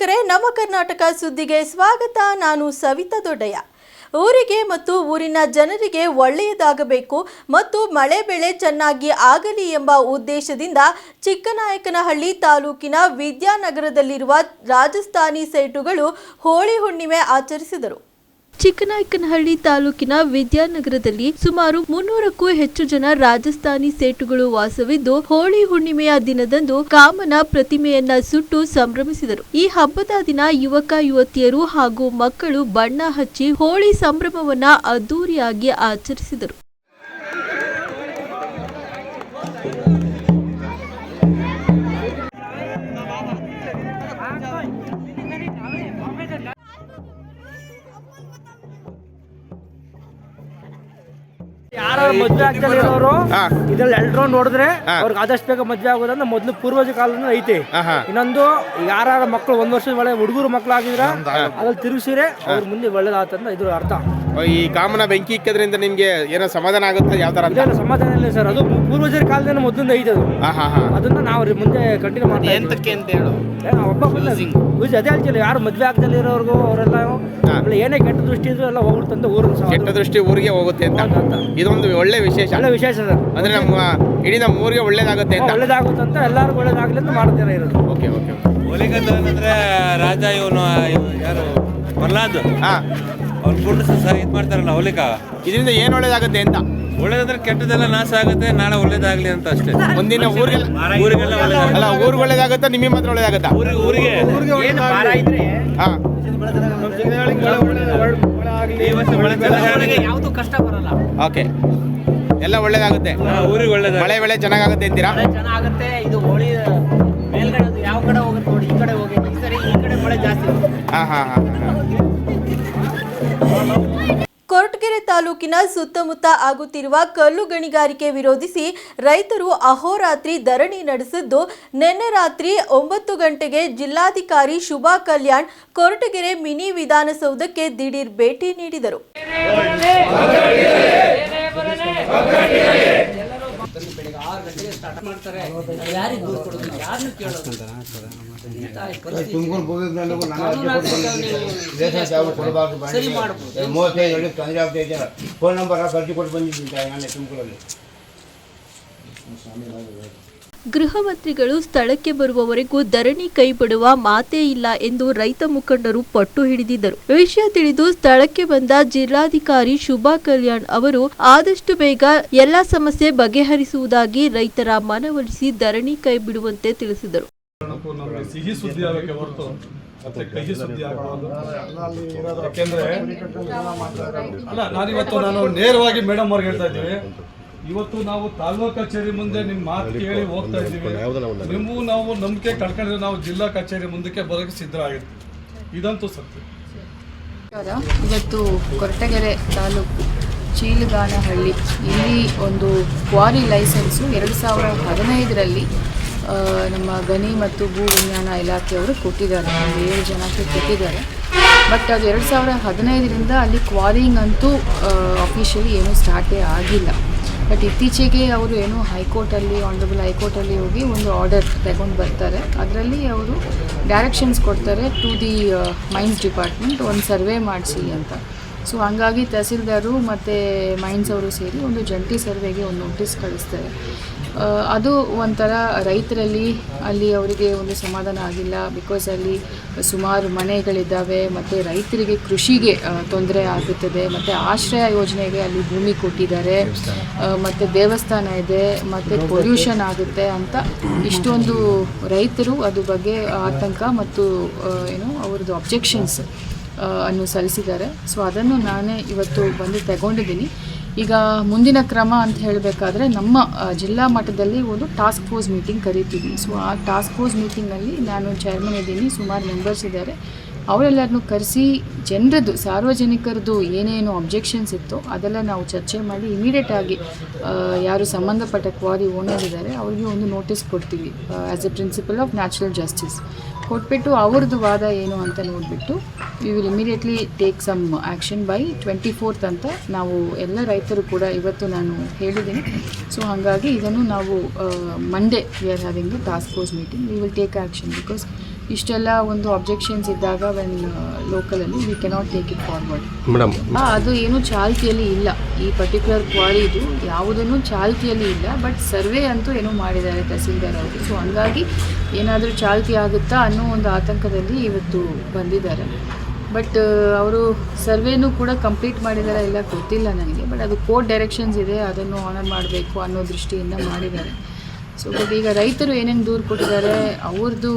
ವೀಕ್ಷಕರೇ, ನಮ್ಮ ಕರ್ನಾಟಕ ಸುದ್ದಿಗೆ ಸ್ವಾಗತ. ನಾನು ಸವಿತಾ ದೊಡ್ಡಯ್ಯ. ಊರಿಗೆ ಮತ್ತು ಊರಿನ ಜನರಿಗೆ ಒಳ್ಳೆಯದಾಗಬೇಕು ಮತ್ತು ಮಳೆ ಬೆಳೆ ಚೆನ್ನಾಗಿ ಆಗಲಿ ಎಂಬ ಉದ್ದೇಶದಿಂದ ಚಿಕ್ಕನಾಯಕನಹಳ್ಳಿ ತಾಲೂಕಿನ ವಿದ್ಯಾನಗರದಲ್ಲಿರುವ ರಾಜಸ್ಥಾನಿ ಸೇಟುಗಳು ಹೋಳಿ ಹುಣ್ಣಿಮೆ ಆಚರಿಸಿದರು. ಚಿಕ್ಕನಾಯಕನಹಳ್ಳಿ ತಾಲೂಕಿನ ವಿದ್ಯಾನಗರದಲ್ಲಿ ಸುಮಾರು ಮುನ್ನೂರಕ್ಕೂ ಹೆಚ್ಚು ಜನ ರಾಜಸ್ಥಾನಿ ಸೇಟುಗಳು ವಾಸವಿದ್ದು, ಹೋಳಿ ಹುಣ್ಣಿಮೆಯ ದಿನದಂದು ಕಾಮನ ಪ್ರತಿಮೆಯನ್ನ ಸುಟ್ಟು ಸಂಭ್ರಮಿಸಿದರು. ಈ ಹಬ್ಬದ ದಿನ ಯುವಕ, ಯುವತಿಯರು ಹಾಗೂ ಮಕ್ಕಳು ಬಣ್ಣ ಹಚ್ಚಿ ಹೋಳಿ ಸಂಭ್ರಮವನ್ನ ಅದ್ದೂರಿಯಾಗಿ ಆಚರಿಸಿದರು. ಮದ್ವೆ ಆಗ್ದಲ್ಲಿ ಇರೋರು. ಇದ್ರಲ್ಲಿ ನೋಡಿದ್ರೆ. ಅವ್ರಿಗೆ ಆದಷ್ಟು ಬೇಗ ಮದ್ವೆ ಆಗೋದಂದ್ರೆ ಮೊದ್ಲು ಪೂರ್ವಜ ಕಾಲದಿಂದ ಐತಿ. ಇನ್ನೊಂದು ಯಾರ ಮಕ್ಕಳು ಒಂದ್ ವರ್ಷದ ಒಳ್ಳೆ ಹುಡುಗರು ಮಕ್ಕಳು ಆಗಿದ್ರ ಅದ್ರಲ್ಲಿ ತಿರುಗಿಸಿದ್ರೆ ಅವ್ರ ಮುಂದೆ ಒಳ್ಳೇದಾಗ್ತಂತ ಇದ್ರ ಅರ್ಥ. ಈ ಕಾಮನ ಬೆಂಕಿ ಇಕ್ಕದ್ರಿಂದ ನಿಮ್ಗೆ ಏನೋ ಸಮಾಧಾನ ಆಗುತ್ತೆ? ಯಾವ ತರ ಅಂತ? ಇದೇನು ಸಮಾಧಾನ ಇಲ್ಲ ಸರ್. ಅದು ಪೂರ್ವಜರ ಕಾಲದಿಂದ ಮೊದಲಿಂದ ಐತೆ ಅದು. ಹಾ ಹಾ ಹಾ. ಅದನ್ನ ನಾವು ರೀ ಮುಂದೆ ಕಂಟಿನ್ಯೂ ಮಾಡ್ತೀವಿ ಇದ್ದೀವಿ. ಎಂತಕ್ಕೆ ಅಂತ ಹೇಳು? ಏ, ಒಬ್ಬ ಯೂಸ್ ಅದೇ ಹೇಳ್ತಿಲ್ಲ ಯಾರು ಮದ್ವೆ ಆಗ್ದಲ್ಲಿ ಇರೋರ್ಗು ಅವರೆಲ್ಲ ಆಮೇಲೆ ಏನೇ ಕೆಟ್ಟ ದೃಷ್ಟಿ ಇದ್ರು ಎಲ್ಲ ಹೋಗ್ಬಿಡ್ತಂತ ಊರು ಕೆಟ್ಟ ದೃಷ್ಟಿ ಊರಿಗೆ ಹೋಗುತ್ತೆ ಅಂತ. ಅಂತ. ಇದೊಂದು ಒಳ್ಳೆ ವಿಶೇಷ. ಒಳ್ಳೆ ವಿಶೇಷ ಸರ್. ಅಂದ್ರೆ ನಮ್ಮ ಇಡೀ ನಮ್ಮ ಊರಿಗೆ ಒಳ್ಳೇದಾಗುತ್ತೆ ಅಂತ. ಒಳ್ಳೇದಾಗುತ್ತಂತ ಎಲ್ಲರಿಗೂ ಒಳ್ಳೇದಾಗ್ಲಿ ಅಂತ ಮಾಡ್ತೀರಾ ಇರೋದು. ಓಕೆ ಓಕೆ ಅಂದ್ರೆ ರಾಜ ಇವನು ಯಾರು? ಪ್ರಹ್ಲಾದ್. ಹಾ. ಅವ್ರು ಸಹ ಇದು ಮಾಡ್ತಾರಲ್ಲ ಅವಲಿಕ ಇದರಿಂದ ಏನು ಒಳ್ಳೇದಾಗುತ್ತೆ ಅಂತ? ಒಳ್ಳೇದಂದ್ರೆ ಕೆಟ್ಟದೆಲ್ಲ ನಾಶ ಆಗುತ್ತೆ ನಾಳೆ ಒಳ್ಳೇದಾಗ್ಲಿ ಅಂತ ಅಷ್ಟೇ. ಒಂದಿನ ಊರಿಗೆ ಊರಿಗೆಲ್ಲ ಅಲ್ಲ ಊರಿಗೆ ಒಳ್ಳೇದಾಗುತ್ತಾ ನಿಮಗೆ ಮಾತ್ರ ಒಳ್ಳೇದಾಗುತ್ತಾ? ಊರಿಗೆ ಊರಿಗೆ. ಹಾ. ಈ ವರ್ಷ ಮಳೆ ಚೆನ್ನಾಗಿ ಯಾವುದು ಕಷ್ಟ ಬರಲ್ಲ. ಓಕೆ. ಎಲ್ಲ ಒಳ್ಳೇದಾಗುತ್ತೆ. ಹಾ, ಊರಿಗೆ ಒಳ್ಳೇದು ಮಳೆ ಬೆಳೆ ಚೆನ್ನಾಗುತ್ತೆ ಅಂತೀರಾ? ಚೆನ್ನಾಗುತ್ತೆ ಚೆನ್ನಾಗತ್ತೆ ಇದು ಹೋಳಿ ಮೇಲ್ಗಡೆ ಅದು ಯಾವ ಕಡೆ ಹೋಗುತ್ತೆ ನೋಡಿ ಈ ಕಡೆ ಹೋಗಿ. ಈ ಸರಿ ಈ ಕಡೆ ಮಳೆ ಜಾಸ್ತಿ. ಹಾ ಹಾ ಹಾ. ಕೊರಟಗೆರೆ ತಾಲೂಕಿನ ಸುತ್ತಮುತ್ತ ಆಗುತ್ತಿರುವ ಕಲ್ಲು ಗಣಿಗಾರಿಕೆ ವಿರೋಧಿಸಿ ರೈತರು ಅಹೋರಾತ್ರಿ ಧರಣಿ ನಡೆಸಿದ್ದು, ನಿನ್ನೆ ರಾತ್ರಿ ಒಂಬತ್ತು ಗಂಟೆಗೆ ಜಿಲ್ಲಾಧಿಕಾರಿ ಶುಭಾ ಕಲ್ಯಾಣ್ ಕೊರಟಗೆರೆ ಮಿನಿ ವಿಧಾನಸೌಧಕ್ಕೆ ದಿಢೀರ್ ಭೇಟಿ ನೀಡಿದರು. ತುಮಕೂರು ಹೋಗಿದ್ಮೇಲೆ ನಾನು ಕೊಡಬಾರ್ದು ಮೂವತ್ತೈದು ತೊಂದರೆ ಆಗ್ತೈತೆ ಫೋನ್ ನಂಬರ್ ಕೊಟ್ಟು ಬಂದಿದ್ದೀನಿ ತಾಯಿ ನಾನೇ ತುಮಕೂರಲ್ಲಿ. ಗೃಹ ಮಂತ್ರಿಗಳು ಸ್ಥಳಕ್ಕೆ ಬರುವವರೆಗೂ ಧರಣಿ ಕೈಬಿಡುವ ಮಾತೇ ಇಲ್ಲ ಎಂದು ರೈತ ಮುಖಂಡರು ಪಟ್ಟು ಹಿಡಿದಿದ್ದರು. ವಿಷಯ ತಿಳಿದು ಸ್ಥಳಕ್ಕೆ ಬಂದ ಜಿಲ್ಲಾಧಿಕಾರಿ ಶುಭಾ ಕಲ್ಯಾಣ್ ಅವರು ಆದಷ್ಟು ಬೇಗ ಎಲ್ಲಾ ಸಮಸ್ಯೆ ಬಗೆಹರಿಸುವುದಾಗಿ ರೈತರ ಮನವೊಲಿಸಿ ಧರಣಿ ಕೈಬಿಡುವಂತೆ ತಿಳಿಸಿದರು. ನಮಗೂ ನಮಗೆ ಸಿಹಿ ಸುದ್ದಿ ಆಗಕ್ಕೆ ಹೊರತು. ಮತ್ತೆ ಕಹಿ ಸುದ್ದಿ ಆಗಬಾರ್ದು. ಯಾಕೆಂದ್ರೆ ಅಲ್ಲ ನಾನಿವತ್ತು ನಾನು ನೇರವಾಗಿ ಮೇಡಮ್ ಅವ್ರಿಗೆ ಹೇಳ್ತಾ ಇದ್ದೀವಿ ಇವತ್ತು ನಾವು ತಾಲೂಕು ಕಚೇರಿ ಮುಂದೆ ನಿಮ್ಮ ಮಾತು ಕೇಳಿ ಹೋಗ್ತಾ ಇದ್ದೀವಿ. ನಿಮಗೂ ನಾವು ನಂಬಿಕೆ ಕಳ್ಕೊಂಡ್ರೆ ನಾವು ಜಿಲ್ಲಾ ಕಚೇರಿ ಮುಂದಕ್ಕೆ ಬರೋಕ್ಕೆ ಸಿದ್ಧರಾಗಿರ್ತೀವಿ ಇದಂತೂ ಸತ್ಯ. ಇವತ್ತು ಕೊರಟಗೆರೆ ತಾಲೂಕು ಚೀಲಗಾನಹಳ್ಳಿ. ಇಲ್ಲಿ ಒಂದು ಕ್ವಾರಿ ಲೈಸೆನ್ಸು ಎರಡು ಸಾವಿರದ ಹದಿನೈದರಲ್ಲಿ ನಮ್ಮ ಗಣಿ ಮತ್ತು ಭೂ ವಿಜ್ಞಾನ ಇಲಾಖೆಯವರು ಕೊಟ್ಟಿದ್ದಾರೆ. ಒಂದು ಏಳು ಜನಕ್ಕೆ ಕೊಟ್ಟಿದ್ದಾರೆ. ಬಟ್ ಅದು ಎರಡು ಸಾವಿರ ಹದಿನೈದರಿಂದ ಅಲ್ಲಿ ಕ್ವಾರಿಂಗ್ ಅಂತೂ ಅಫಿಷಿಯಲಿ ಏನೂ ಸ್ಟಾರ್ಟೇ ಆಗಿಲ್ಲ. ಬಟ್ ಇತ್ತೀಚೆಗೆ ಅವರು ಏನು ಹೈಕೋರ್ಟಲ್ಲಿ ಆನರಬಲ್ ಹೈಕೋರ್ಟಲ್ಲಿ ಹೋಗಿ ಒಂದು ಆರ್ಡರ್ ತಗೊಂಡು ಬರ್ತಾರೆ. ಅದರಲ್ಲಿ ಅವರು ಡೈರೆಕ್ಷನ್ಸ್ ಕೊಡ್ತಾರೆ ಟು ದಿ ಮೈನ್ಸ್ ಡಿಪಾರ್ಟ್ಮೆಂಟ್ ಒಂದು ಸರ್ವೆ ಮಾಡಿಸಿ ಅಂತ. ಸೊ ಹಂಗಾಗಿ ತಹಸೀಲ್ದಾರು ಮತ್ತು ಮೈನ್ಸ್ ಅವರು ಸೇರಿ ಒಂದು ಜಂಟಿ ಸರ್ವೆಗೆ ಒಂದು ನೋಟಿಸ್ ಕಳಿಸ್ತಾರೆ. ಅದು ಒಂಥರ ರೈತರಲ್ಲಿ ಅಲ್ಲಿ ಅವರಿಗೆ ಒಂದು ಸಮಾಧಾನ ಆಗಿಲ್ಲ. ಬಿಕಾಸ್ ಅಲ್ಲಿ ಸುಮಾರು ಮನೆಗಳಿದ್ದಾವೆ, ಮತ್ತು ರೈತರಿಗೆ ಕೃಷಿಗೆ ತೊಂದರೆ ಆಗುತ್ತದೆ, ಮತ್ತು ಆಶ್ರಯ ಯೋಜನೆಗೆ ಅಲ್ಲಿ ಭೂಮಿ ಕೊಟ್ಟಿದ್ದಾರೆ. ಮತ್ತು ದೇವಸ್ಥಾನ ಇದೆ, ಮತ್ತು ಪೊಲ್ಯೂಷನ್ ಆಗುತ್ತೆ ಅಂತ ಇಷ್ಟೊಂದು ರೈತರು ಅದ್ರ ಬಗ್ಗೆ ಆತಂಕ ಮತ್ತು ಏನು, ಅವ್ರದ್ದು ಅಬ್ಜೆಕ್ಷನ್ಸ್ ಅನ್ನು ಸಲ್ಲಿಸಿದ್ದಾರೆ. ಸೊ ಅದನ್ನು ನಾನೇ ಇವತ್ತು ಬಂದು ತಗೊಂಡಿದ್ದೀನಿ. ಈಗ ಮುಂದಿನ ಕ್ರಮ ಅಂತ ಹೇಳಬೇಕಾದ್ರೆ ನಮ್ಮ ಜಿಲ್ಲಾ ಮಟ್ಟದಲ್ಲಿ ಒಂದು ಟಾಸ್ಕ್ ಫೋರ್ಸ್ ಮೀಟಿಂಗ್ ಕರಿತೀವಿ. ಸೊ ಆ ಟಾಸ್ಕ್ ಫೋರ್ಸ್ ಮೀಟಿಂಗ್ನಲ್ಲಿ ನಾನು ಚೇರ್ಮನ್ ಇದ್ದೀನಿ, ಸುಮಾರು ಮೆಂಬರ್ಸ್ ಇದ್ದಾರೆ. ಅವರೆಲ್ಲರನ್ನು ಕರೆಸಿ, ಜನರದ್ದು, ಸಾರ್ವಜನಿಕರದ್ದು ಏನೇನು ಅಬ್ಜೆಕ್ಷನ್ಸ್ ಇತ್ತು ಅದೆಲ್ಲ ನಾವು ಚರ್ಚೆ ಮಾಡಿ ಇಮಿಡಿಯೇಟ್ ಆಗಿ ಯಾರು ಸಂಬಂಧಪಟ್ಟ ಕ್ವಾರಿ ಓನರ್ ಇದ್ದಾರೆ, ಅವರಿಗೆ ಒಂದು ನೋಟಿಸ್ ಕೊಡ್ತೀವಿ as a principle of natural justice ಕೊಟ್ಬಿಟ್ಟು ಅವ್ರದ್ದು ವಾದ ಏನು ಅಂತ ನೋಡಿಬಿಟ್ಟು we will immediately take some action by twenty fourth ಅಂತ ನಾವು ಎಲ್ಲ ರೈತರು ಕೂಡ ಇವತ್ತು ನಾನು ಹೇಳಿದ್ದೀನಿ. ಸೊ ಹಾಗಾಗಿ ಇದನ್ನು ನಾವು Monday we are having task force meeting we will take action because ಇಷ್ಟೆಲ್ಲ ಒಂದು ಅಬ್ಜೆಕ್ಷನ್ಸ್ ಇದ್ದಾಗ when ಲೋಕಲಲ್ಲಿ we cannot take it forward madam. ಅದು ಏನು ಚಾಲ್ತಿಯಲ್ಲಿ ಇಲ್ಲ. ಈ ಪರ್ಟಿಕ್ಯುಲರ್ ಕ್ವಾರಿದು ಯಾವುದನ್ನು ಚಾಲ್ತಿಯಲ್ಲಿ ಇಲ್ಲ. ಬಟ್ ಸರ್ವೆ ಅಂತೂ ಏನೋ ಮಾಡಿದ್ದಾರೆ ತಹಸೀಲ್ದಾರ್ ಅವರು. ಸೊ ಹಂಗಾಗಿ ಏನಾದರೂ ಚಾಲ್ತಿ ಆಗುತ್ತಾ ಅನ್ನೋ ಒಂದು ಆತಂಕದಲ್ಲಿ ಇವತ್ತು ಬಂದಿದ್ದಾರೆ. ಬಟ್ ಅವರು ಸರ್ವೇನೂ ಕೂಡ ಕಂಪ್ಲೀಟ್ ಮಾಡಿದ್ದಾರೆ ಇಲ್ಲ ಗೊತ್ತಿಲ್ಲ ನನಗೆ. ಬಟ್ ಅದು ಕೋರ್ಟ್ ಡೈರೆಕ್ಷನ್ಸ್ ಇದೆ. ಅದನ್ನು ಆನರ್ ಮಾಡಬೇಕು ಅನ್ನೋ ದೃಷ್ಟಿಯಿಂದ ಮಾಡಿದ್ದಾರೆ. ಸೊ ಬಟ್ ಈಗ ರೈತರು ಏನೇನು ದೂರು ಕೊಟ್ಟಿದ್ದಾರೆ ಅವ್ರದ್ದು